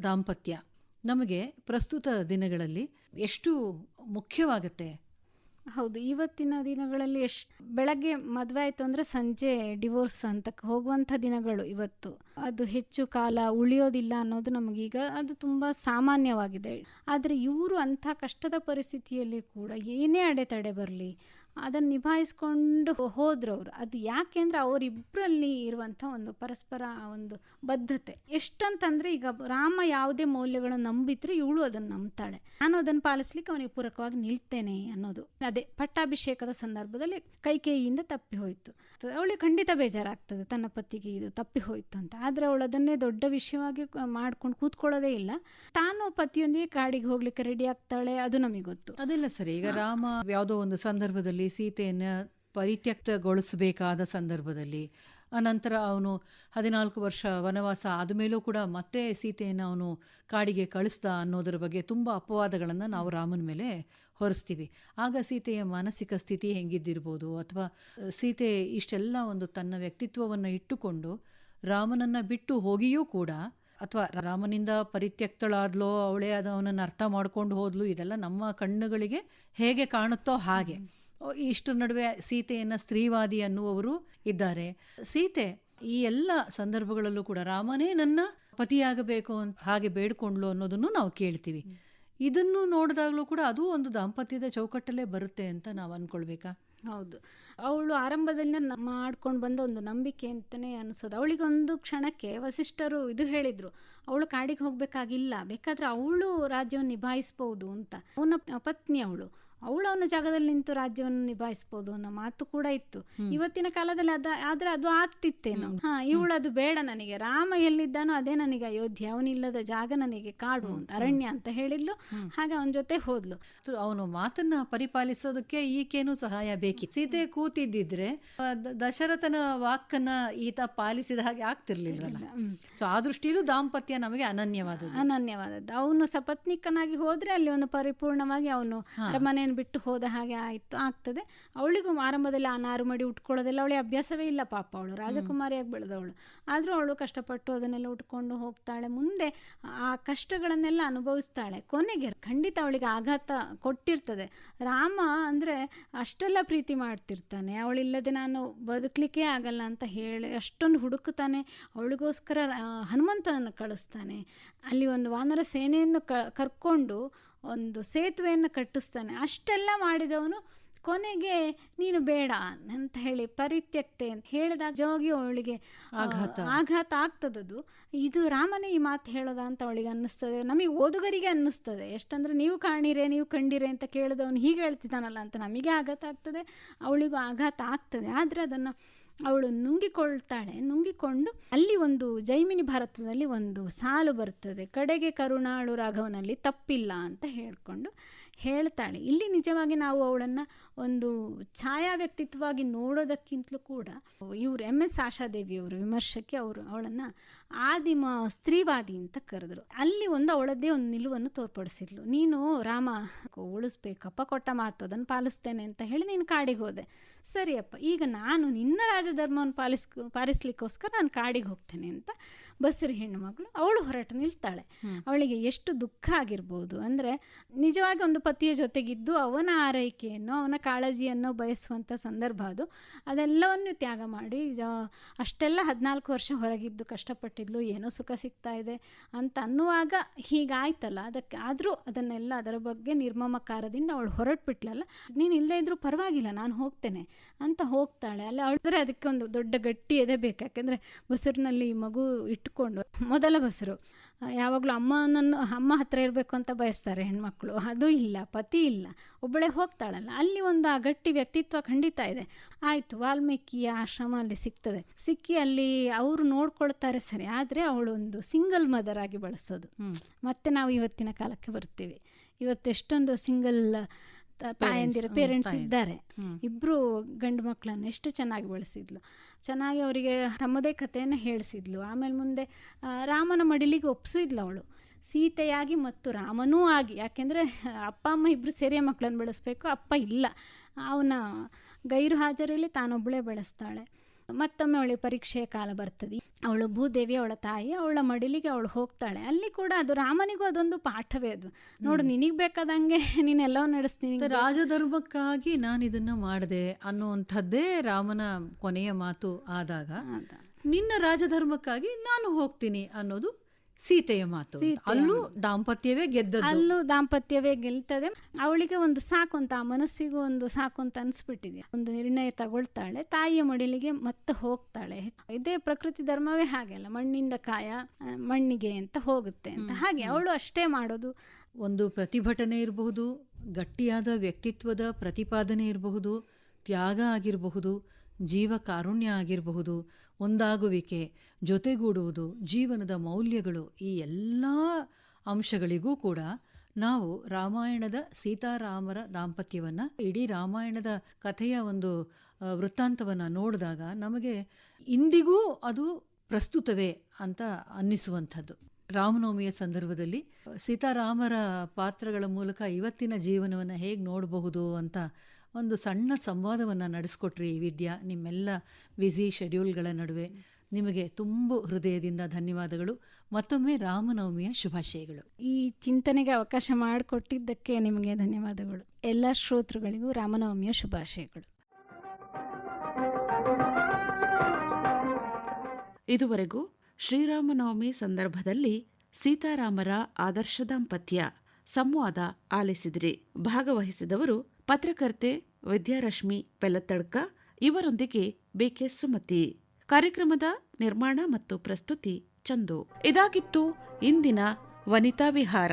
ದಾಂಪತ್ಯ ನಮಗೆ ಪ್ರಸ್ತುತ ದಿನಗಳಲ್ಲಿ ಎಷ್ಟು ಮುಖ್ಯವಾಗುತ್ತೆ ಹೌದು, ಇವತ್ತಿನ ದಿನಗಳಲ್ಲಿ ಎಷ್ಟು, ಬೆಳಗ್ಗೆ ಮದುವೆ ಆಯಿತು ಅಂದರೆ ಸಂಜೆ ಡಿವೋರ್ಸ್ ಅಂತ ಹೋಗುವಂಥ ದಿನಗಳು ಇವತ್ತು. ಅದು ಹೆಚ್ಚು ಕಾಲ ಉಳಿಯೋದಿಲ್ಲ ಅನ್ನೋದು ನಮಗೀಗ ಅದು ತುಂಬ ಸಾಮಾನ್ಯವಾಗಿದೆ. ಆದರೆ ಇವರು ಅಂಥ ಕಷ್ಟದ ಪರಿಸ್ಥಿತಿಯಲ್ಲಿ ಕೂಡ ಏನೇ ಅಡೆತಡೆ ಬರಲಿ ಅದನ್ನು ನಿಭಾಯಿಸ್ಕೊಂಡು ಹೋದ್ರು ಅವರು. ಅದು ಯಾಕೆಂದ್ರೆ ಅವರಿಬ್ಬರಲ್ಲಿ ಇರುವಂಥ ಒಂದು ಪರಸ್ಪರ ಒಂದು ಬದ್ಧತೆ. ಎಷ್ಟಂತಂದ್ರೆ ಈಗ ರಾಮ ಯಾವುದೇ ಮೌಲ್ಯಗಳನ್ನು ನಂಬಿದ್ರೆ ಇವಳು ಅದನ್ನು ನಂಬ್ತಾಳೆ. ನಾನು ಅದನ್ನು ಪಾಲಿಸ್ಲಿಕ್ಕೆ ಅವನಿಗೆ ಪೂರಕವಾಗಿ ನಿಲ್ತೇನೆ ಅನ್ನೋದು. ಅದೇ ಪಟ್ಟಾಭಿಷೇಕದ ಸಂದರ್ಭದಲ್ಲಿ ಕೈಕೇಯಿಯಿಂದ ತಪ್ಪಿ ಹೋಯಿತು. ಅವಳಿಗೆ ಖಂಡಿತ ಬೇಜಾರಾಗ್ತದೆ ತನ್ನ ಪತಿಗೆ ಇದು ತಪ್ಪಿ ಹೋಯಿತು ಅಂತ. ಆದರೆ ಅವಳು ಅದನ್ನೇ ದೊಡ್ಡ ವಿಷಯವಾಗಿ ಮಾಡ್ಕೊಂಡು ಕೂತ್ಕೊಳ್ಳೋದೇ ಇಲ್ಲ. ತಾನು ಪತಿಯೊಂದಿಗೆ ಕಾಡಿಗೆ ಹೋಗ್ಲಿಕ್ಕೆ ರೆಡಿ ಆಗ್ತಾಳೆ ಅದು ನಮಗೆ ಗೊತ್ತು ಅದೆಲ್ಲ ಸರಿ. ಈಗ ರಾಮ ಯಾವುದೋ ಒಂದು ಸಂದರ್ಭದಲ್ಲಿ ಸೀತೆಯನ್ನ ಪರಿತ್ಯಕ್ತಗೊಳಿಸಬೇಕಾದ ಸಂದರ್ಭದಲ್ಲಿ, ಅನಂತರ ಅವನು ಹದಿನಾಲ್ಕು ವರ್ಷ ವನವಾಸ ಆದಮೇಲೂ ಕೂಡ ಮತ್ತೆ ಸೀತೆಯನ್ನು ಅವನು ಕಾಡಿಗೆ ಕಳಿಸ್ದ ಅನ್ನೋದರ ಬಗ್ಗೆ ತುಂಬ ಅಪವಾದಗಳನ್ನು ನಾವು ರಾಮನ ಮೇಲೆ ಹೊರಿಸ್ತೀವಿ. ಆಗ ಸೀತೆಯ ಮಾನಸಿಕ ಸ್ಥಿತಿ ಹೆಂಗಿದ್ದಿರ್ಬೋದು ಅಥವಾ ಸೀತೆ ಇಷ್ಟೆಲ್ಲ ಒಂದು ತನ್ನ ವ್ಯಕ್ತಿತ್ವವನ್ನು ಇಟ್ಟುಕೊಂಡು ರಾಮನನ್ನು ಬಿಟ್ಟು ಹೋಗಿಯೂ ಕೂಡ ಅಥವಾ ರಾಮನಿಂದ ಪರಿತ್ಯಕ್ತಳಾದ್ಲೋ ಅವಳೇ ಅದು ಅವನನ್ನು ಅರ್ಥ ಮಾಡ್ಕೊಂಡು ಹೋದ್ಲು, ಇದೆಲ್ಲ ನಮ್ಮ ಕಣ್ಣುಗಳಿಗೆ ಹೇಗೆ ಕಾಣುತ್ತೋ ಹಾಗೆ. ಇಷ್ಟರ ನಡುವೆ ಸೀತೆಯನ್ನು ಸ್ತ್ರೀವಾದಿ ಅನ್ನುವವರು ಇದ್ದಾರೆ. ಸೀತೆ ಈ ಎಲ್ಲ ಸಂದರ್ಭಗಳಲ್ಲೂ ಕೂಡ ರಾಮನೇ ನನ್ನ ಪತಿಯಾಗಬೇಕು ಅಂತ ಹಾಗೆ ಬೇಡ್ಕೊಂಡ್ಲು ಅನ್ನೋದನ್ನು ನಾವು ಕೇಳ್ತೀವಿ. ಇದನ್ನು ನೋಡಿದಾಗಲೂ ಕೂಡ ಅದು ಒಂದು ದಾಂಪತ್ಯದ ಚೌಕಟ್ಟಲ್ಲೇ ಬರುತ್ತೆ ಅಂತ ನಾವು ಅನ್ಕೊಳ್ಬೇಕಾ? ಹೌದು. ಅವಳು ಆರಂಭದಲ್ಲಿ ಮಾಡ್ಕೊಂಡು ಬಂದ ಒಂದು ನಂಬಿಕೆ ಅಂತಲೇ ಅನಿಸೋದು. ಅವಳಿಗೆ ಒಂದು ಕ್ಷಣಕ್ಕೆ ವಸಿಷ್ಠರು ಇದು ಹೇಳಿದರು, ಅವಳು ಕಾಡಿಗೆ ಹೋಗಬೇಕಾಗಿಲ್ಲ, ಬೇಕಾದರೆ ಅವಳು ರಾಜ್ಯವನ್ನು ನಿಭಾಯಿಸ್ಬೋದು ಅಂತ. ಅವನ ಪತ್ನಿ ಅವಳು. ಅವಳು ಅವನ ಜಾಗದಲ್ಲಿ ನಿಂತು ರಾಜ್ಯವನ್ನು ನಿಭಾಯಿಸ್ಬೋದು ಅನ್ನೋ ಮಾತು ಕೂಡ ಇತ್ತು. ಇವತ್ತಿನ ಕಾಲದಲ್ಲಿ ಅದ ಆದ್ರೆ ಅದು ಆಗ್ತಿತ್ತೇನು. ಹಾ ಇವಳು ಅದು ಬೇಡ ನನಗೆ. ರಾಮ ಎಲ್ಲಿದ್ದಾನೋ ಅದೇ ನನಗೆ ಅಯೋಧ್ಯೆ. ಅವನಿಲ್ಲದ ಜಾಗ ನನಗೆ ಕಾಡು ಅಂತ ಅರಣ್ಯ ಅಂತ ಹೇಳಿದ್ಲು. ಹಾಗೆ ಅವನ ಜೊತೆ ಹೋದ್ಲು. ಅವನು ಮಾತನ್ನ ಪರಿಪಾಲಿಸೋದಕ್ಕೆ ಈಕೇನು ಸಹಾಯ ಬೇಕಿತ್ತು ಸೀತೆ ಕೂತಿದ್ದಿದ್ರೆ ದಶರಥನ ವಾಕ್ಕನ್ನ ಈತ ಪಾಲಿಸಿದ ಹಾಗೆ ಆಗ್ತಿರ್ಲಿಲ್ಲ ಸೊ ಆ ದೃಷ್ಟಿಯಲ್ಲೂ ದಾಂಪತ್ಯ ನಮಗೆ ಅನನ್ಯವಾದದ್ದು. ಅನನ್ಯವಾದದ್ದು. ಅವನು ಸಪತ್ನಿಕನಾಗಿ ಹೋದ್ರೆ ಅಲ್ಲಿ ಒಂದು ಪರಿಪೂರ್ಣವಾಗಿ ಅವನು ಬಿಟ್ಟು ಹೋದ ಹಾಗೆ ಆಯಿತು, ಆಗ್ತದೆ. ಅವಳಿಗೂ ಆರಂಭದಲ್ಲಿ ಆ ನಾರುಮಡಿ ಉಟ್ಕೊಳ್ಳೋದೆಲ್ಲ ಅವಳಿಗೆ ಅಭ್ಯಾಸವೇ ಇಲ್ಲ ಪಾಪ ಅವಳು. ರಾಜಕುಮಾರಿಯಾಗಿ ಬೆಳೆದವಳು. ಆದರೂ ಅವಳು ಕಷ್ಟಪಟ್ಟು ಅದನ್ನೆಲ್ಲ ಉಟ್ಕೊಂಡು ಹೋಗ್ತಾಳೆ. ಮುಂದೆ ಆ ಕಷ್ಟಗಳನ್ನೆಲ್ಲ ಅನುಭವಿಸ್ತಾಳೆ. ಕೊನೆಗೆ ಖಂಡಿತ ಅವಳಿಗೆ ಆಘಾತ ಕೊಟ್ಟಿರ್ತದೆ. ರಾಮ ಅಂದರೆ ಅಷ್ಟೆಲ್ಲ ಪ್ರೀತಿ ಮಾಡ್ತಿರ್ತಾನೆ. ಅವಳಿಲ್ಲದೆ ನಾನು ಬದುಕಲಿಕ್ಕೆ ಆಗಲ್ಲ ಅಂತ ಹೇಳಿ ಅಷ್ಟೊಂದು ಹುಡುಕುತ್ತಾನೆ. ಅವಳಿಗೋಸ್ಕರ ಹನುಮಂತನನ್ನು ಕಳಿಸ್ತಾನೆ. ಅಲ್ಲಿ ಒಂದು ವಾನರ ಸೇನೆಯನ್ನು ಕ, ಕರ್ಕೊಂಡು ಒಂದು ಸೇತುವೆಯನ್ನು ಕಟ್ಟಿಸ್ತಾನೆ. ಅಷ್ಟೆಲ್ಲ ಮಾಡಿದವನು ಕೊನೆಗೆ ನೀನು ಬೇಡ ಅಂತ ಹೇಳಿ ಪರಿತ್ಯಕ್ತೆ ಅಂತ ಹೇಳಿದಾಗ ಜೋಗಿ ಅವಳಿಗೆ ಆಘಾತ. ಆಘಾತ ಆಗ್ತದದು. ಇದು ರಾಮನೇ ಈ ಮಾತು ಹೇಳೋದ ಅಂತ ಅವಳಿಗೆ ಅನ್ನಿಸ್ತದೆ. ನಮಗೆ ಓದುಗರಿಗೆ ಅನ್ನಿಸ್ತದೆ. ಎಷ್ಟಂದ್ರೆ ನೀವು ಕಾಣಿರೇ ನೀವು ಕಂಡಿರೆ ಅಂತ ಕೇಳಿದವನು ಹೀಗೆ ಹೇಳ್ತಿದ್ದಾನಲ್ಲ ಅಂತ ನಮಗೆ ಆಘಾತ ಆಗ್ತದೆ. ಅವಳಿಗೂ ಆಘಾತ ಆಗ್ತದೆ. ಆದರೆ ಅದನ್ನು ಅವಳು ನುಂಗಿಕೊಳ್ತಾಳೆ. ನುಂಗಿಕೊಂಡು ಅಲ್ಲಿ ಒಂದು ಜೈಮಿನಿ ಭಾರತದಲ್ಲಿ ಒಂದು ಸಾಲು ಬರ್ತದೆ. ಕಡೆಗೆ ಕರುಣಾಳು ರಾಘವನಲ್ಲಿ ತಪ್ಪಿಲ್ಲ ಅಂತ ಹೇಳ್ಕೊಂಡು ಹೇಳ್ತಾಳೆ. ಇಲ್ಲಿ ನಿಜವಾಗಿ ನಾವು ಅವಳನ್ನು ಒಂದು ಛಾಯಾ ವ್ಯಕ್ತಿತ್ವವಾಗಿ ನೋಡೋದಕ್ಕಿಂತಲೂ ಕೂಡ ಇವರು ಎಂ ಎಸ್ ಆಶಾದೇವಿಯವರು ವಿಮರ್ಶಕ್ಕೆ ಅವರು ಅವಳನ್ನು ಆದಿಮ ಸ್ತ್ರೀವಾದಿ ಅಂತ ಕರೆದ್ರು. ಅಲ್ಲಿ ಒಂದು ಅವಳದ್ದೇ ಒಂದು ನಿಲುವನ್ನು ತೋರ್ಪಡಿಸಿದ್ಲು. ನೀನು ರಾಮ ಉಳಿಸ್ಬೇಕಪ್ಪ ಕೊಟ್ಟ ಮಾತು ಅದನ್ನು ಪಾಲಿಸ್ತೇನೆ ಅಂತ ಹೇಳಿ ನೀನು ಕಾಡಿಗೆ ಹೋದೆ. ಸರಿಯಪ್ಪ ಈಗ ನಾನು ನಿನ್ನ ರಾಜಧರ್ಮವನ್ನು ಪಾಲಿಸ್ ಪಾಲಿಸ್ಲಿಕ್ಕೋಸ್ಕರ ನಾನು ಕಾಡಿಗೆ ಹೋಗ್ತೇನೆ ಅಂತ ಬಸರಿ ಹೆಣ್ಣು ಮಗಳು ಅವಳು ಹೊರಟು ನಿಲ್ತಾಳೆ. ಅವಳಿಗೆ ಎಷ್ಟು ದುಃಖ ಆಗಿರ್ಬೋದು ಅಂದರೆ ನಿಜವಾಗಿ ಒಂದು ಪತಿಯ ಜೊತೆಗಿದ್ದು ಅವನ ಆರೈಕೆಯನ್ನು ಅವನ ಕಾಳಜಿಯನ್ನು ಬಯಸುವಂಥ ಸಂದರ್ಭ ಅದು. ಅದೆಲ್ಲವನ್ನು ತ್ಯಾಗ ಮಾಡಿ ಅಷ್ಟೆಲ್ಲ ಹದಿನಾಲ್ಕು ವರ್ಷ ಹೊರಗಿದ್ದು ಕಷ್ಟಪಟ್ಟಿದ್ಲು, ಏನೋ ಸುಖ ಸಿಗ್ತಾ ಇದೆ ಅಂತ ಅನ್ನುವಾಗ ಹೀಗಾಯ್ತಲ್ಲ. ಅದಕ್ಕೆ ಆದರೂ ಅದನ್ನೆಲ್ಲ ಅದರ ಬಗ್ಗೆ ನಿರ್ಮಮಕಾರದಿಂದ ಅವಳು ಹೊರಟ್ಬಿಟ್ಲಲ್ಲ, ನೀನು ಇಲ್ಲದೇ ಇದ್ರೂ ಪರವಾಗಿಲ್ಲ, ನಾನು ಹೋಗ್ತೇನೆ ಅಂತ ಹೋಗ್ತಾಳೆ. ಅಲ್ಲಿ ಅವಳಿದ್ರೆ ಅದಕ್ಕೆ ಒಂದು ದೊಡ್ಡ ಗಟ್ಟಿ ಎದೆ ಬೇಕು. ಯಾಕೆಂದರೆ ಬಸರಿನಲ್ಲಿ ಮಗು ಇಟ್ಕೊಂಡು, ಮೊದಲ ಬಸರು. ಯಾವಾಗಲೂ ಅಮ್ಮನನ್ನು, ಅಮ್ಮ ಹತ್ರ ಇರಬೇಕು ಅಂತ ಬಯಸ್ತಾರೆ ಹೆಣ್ಮಕ್ಳು. ಅದು ಇಲ್ಲ, ಪತಿ ಇಲ್ಲ. ಒಬ್ಬಳೇ ಹೋಗ್ತಾಳಲ್ಲ, ಅಲ್ಲಿ ಒಂದು ಆ ಗಟ್ಟಿ ವ್ಯಕ್ತಿತ್ವ ಖಂಡಿತ ಇದೆ. ಆಯಿತು, ವಾಲ್ಮೀಕಿಯ ಆಶ್ರಮ ಅಲ್ಲಿ ಸಿಗ್ತದೆ. ಸಿಕ್ಕಿ ಅಲ್ಲಿ ಅವರು ನೋಡ್ಕೊಳ್ತಾರೆ ಸರಿ, ಆದರೆ ಅವಳು ಒಂದು ಸಿಂಗಲ್ ಮದರ್ ಆಗಿ ಬಳಸೋದು. ಮತ್ತೆ ನಾವು ಇವತ್ತಿನ ಕಾಲಕ್ಕೆ ಬರ್ತೀವಿ ಇವತ್ತು ಎಷ್ಟೊಂದು ಸಿಂಗಲ್ ತಾಯಂದಿರ ಪೇರೆಂಟ್ಸ್ ಇದ್ದಾರೆ. ಇಬ್ರು ಇಬ್ಬರು ಗಂಡು ಮಕ್ಕಳನ್ನು ಎಷ್ಟು ಚೆನ್ನಾಗಿ ಬೆಳೆಸಿದ್ಲು. ಚೆನ್ನಾಗಿ ಅವರಿಗೆ ತಮ್ಮದೇ ಕಥೆಯನ್ನು ಹೇಳಿಸಿದ್ಲು. ಆಮೇಲೆ ಮುಂದೆ ರಾಮನ ಮಡಿಲಿಗೆ ಒಪ್ಸಿದ್ಲು ಅವಳು. ಸೀತೆಯಾಗಿ ಮತ್ತು ರಾಮನೂ ಆಗಿ ಯಾಕೆಂದರೆ ಅಪ್ಪ ಅಮ್ಮ ಇಬ್ಬರು ಸೇರಿಯ ಮಕ್ಕಳನ್ನು ಬೆಳೆಸ್ಬೇಕು ಅಪ್ಪ ಇಲ್ಲ. ಅವನ ಗೈರು ಹಾಜರಿಯಲ್ಲಿ ತಾನೊಬ್ಬಳೇ ಬೆಳೆಸ್ತಾಳೆ. ಮತ್ತೊಮ್ಮೆ ಅವಳಿಗೆ ಪರೀಕ್ಷೆಯ ಕಾಲ ಬರ್ತದೆ. ಅವಳು ಭೂದೇವಿ ಅವಳ ತಾಯಿ ಅವಳ ಮಡಿಲಿಗೆ ಅವಳು ಹೋಗ್ತಾಳೆ. ಅಲ್ಲಿ ಕೂಡ ಅದು ರಾಮನಿಗೂ ಅದೊಂದು ಪಾಠವೇ ಅದು. ನೋಡು ನಿನಗೆ ಬೇಕಾದಂಗೆ ನೀನೆಲ್ಲವೂ ನಡೆಸ್ತೀನಿ. ರಾಜಧರ್ಮಕ್ಕಾಗಿ ನಾನು ಇದನ್ನ ಮಾಡಿದೆ ಅನ್ನುವಂಥದ್ದೇ ರಾಮನ ಕೊನೆಯ ಮಾತು ಆದಾಗ ನಿನ್ನ ರಾಜಧರ್ಮಕ್ಕಾಗಿ ನಾನು ಹೋಗ್ತೀನಿ ಅನ್ನೋದು ಸೀತೆಯ ಮಾತು ಅಲ್ಲೂ ದಾಂಪತ್ಯವೇ ಗೆದ್ದದ್ದು. ಅಲ್ಲೂ ದಾಂಪತ್ಯವೇ ಗೆಲ್ತದೆ. ಅವಳಿಗೆ ಒಂದು ಸಾಕು ಅಂತ ಆ ಮನಸ್ಸಿಗೂ ಒಂದು ಸಾಕು ಅಂತ ಅನ್ಸ್ಬಿಟ್ಟಿದೆ. ಒಂದು ನಿರ್ಣಯ ತಗೊಳ್ತಾಳೆ. ತಾಯಿಯ ಮಡಿಲಿಗೆ ಮತ್ತೆ ಹೋಗ್ತಾಳೆ. ಇದೇ ಪ್ರಕೃತಿ ಧರ್ಮವೇ ಹಾಗೆ ಅಲ್ಲ. ಮಣ್ಣಿಂದ ಕಾಯ ಮಣ್ಣಿಗೆ ಅಂತ ಹೋಗುತ್ತೆ ಅಂತ. ಹಾಗೆ ಅವಳು ಅಷ್ಟೇ ಮಾಡೋದು. ಒಂದು ಪ್ರತಿಭಟನೆ ಇರಬಹುದು ಗಟ್ಟಿಯಾದ ವ್ಯಕ್ತಿತ್ವದ ಪ್ರತಿಪಾದನೆ ಇರಬಹುದು ತ್ಯಾಗ ಆಗಿರಬಹುದು ಜೀವ ಕಾರುಣ್ಯ ಆಗಿರಬಹುದು ಒಂದಾಗುವಿಕೆ, ಜೊತೆಗೂಡುವುದು, ಜೀವನದ ಮೌಲ್ಯಗಳು ಈ ಎಲ್ಲ ಅಂಶಗಳಿಗೂ ಕೂಡ ನಾವು ರಾಮಾಯಣದ ಸೀತಾರಾಮರ ದಾಂಪತ್ಯವನ್ನು, ಇಡೀ ರಾಮಾಯಣದ ಕಥೆಯ ಒಂದು ವೃತ್ತಾಂತವನ್ನು ನೋಡಿದಾಗ ನಮಗೆ ಇಂದಿಗೂ ಅದು ಪ್ರಸ್ತುತವೇ ಅಂತ ಅನ್ನಿಸುವಂಥದ್ದು. ರಾಮನವಮಿಯ ಸಂದರ್ಭದಲ್ಲಿ ಸೀತಾರಾಮರ ಪಾತ್ರಗಳ ಮೂಲಕ ಇವತ್ತಿನ ಜೀವನವನ್ನು ಹೇಗೆ ನೋಡಬಹುದು ಅಂತ ಒಂದು ಸಣ್ಣ ಸಂವಾದವನ್ನು ನಡೆಸ್ಕೊಟ್ರಿ ವಿದ್ಯಾ ನಿಮ್ಮೆಲ್ಲ ಬ್ಯುಸಿ ಶೆಡ್ಯೂಲ್ಗಳ ನಡುವೆ. ನಿಮಗೆ ತುಂಬು ಹೃದಯದಿಂದ ಧನ್ಯವಾದಗಳು. ಮತ್ತೊಮ್ಮೆ ರಾಮನವಮಿಯ ಶುಭಾಶಯಗಳು. ಈ ಚಿಂತನೆಗೆ ಅವಕಾಶ ಮಾಡಿಕೊಟ್ಟಿದ್ದಕ್ಕೆ ನಿಮಗೆ ಧನ್ಯವಾದಗಳು. ಎಲ್ಲ ಶ್ರೋತೃಗಳಿಗೂ ರಾಮನವಮಿಯ ಶುಭಾಶಯಗಳು. ಇದುವರೆಗೂ ಶ್ರೀರಾಮನವಮಿ ಸಂದರ್ಭದಲ್ಲಿ ಸೀತಾರಾಮರ ಆದರ್ಶ ದಾಂಪತ್ಯ ಸಂವಾದ ಆಲಿಸಿದ್ರಿ. ಭಾಗವಹಿಸಿದವರು ಪತ್ರಕರ್ತೆ ವಿದ್ಯಾರಶ್ಮಿ ಪೆಲತ್ತಡ್ಕ ಇವರೊಂದಿಗೆ ಬೇಕೆ ಸುಮತಿ. ಕಾರ್ಯಕ್ರಮದ ನಿರ್ಮಾಣ ಮತ್ತು ಪ್ರಸ್ತುತಿ ಚಂದು. ಇದಾಗಿತ್ತು ಇಂದಿನ ವನಿತಾ ವಿಹಾರ.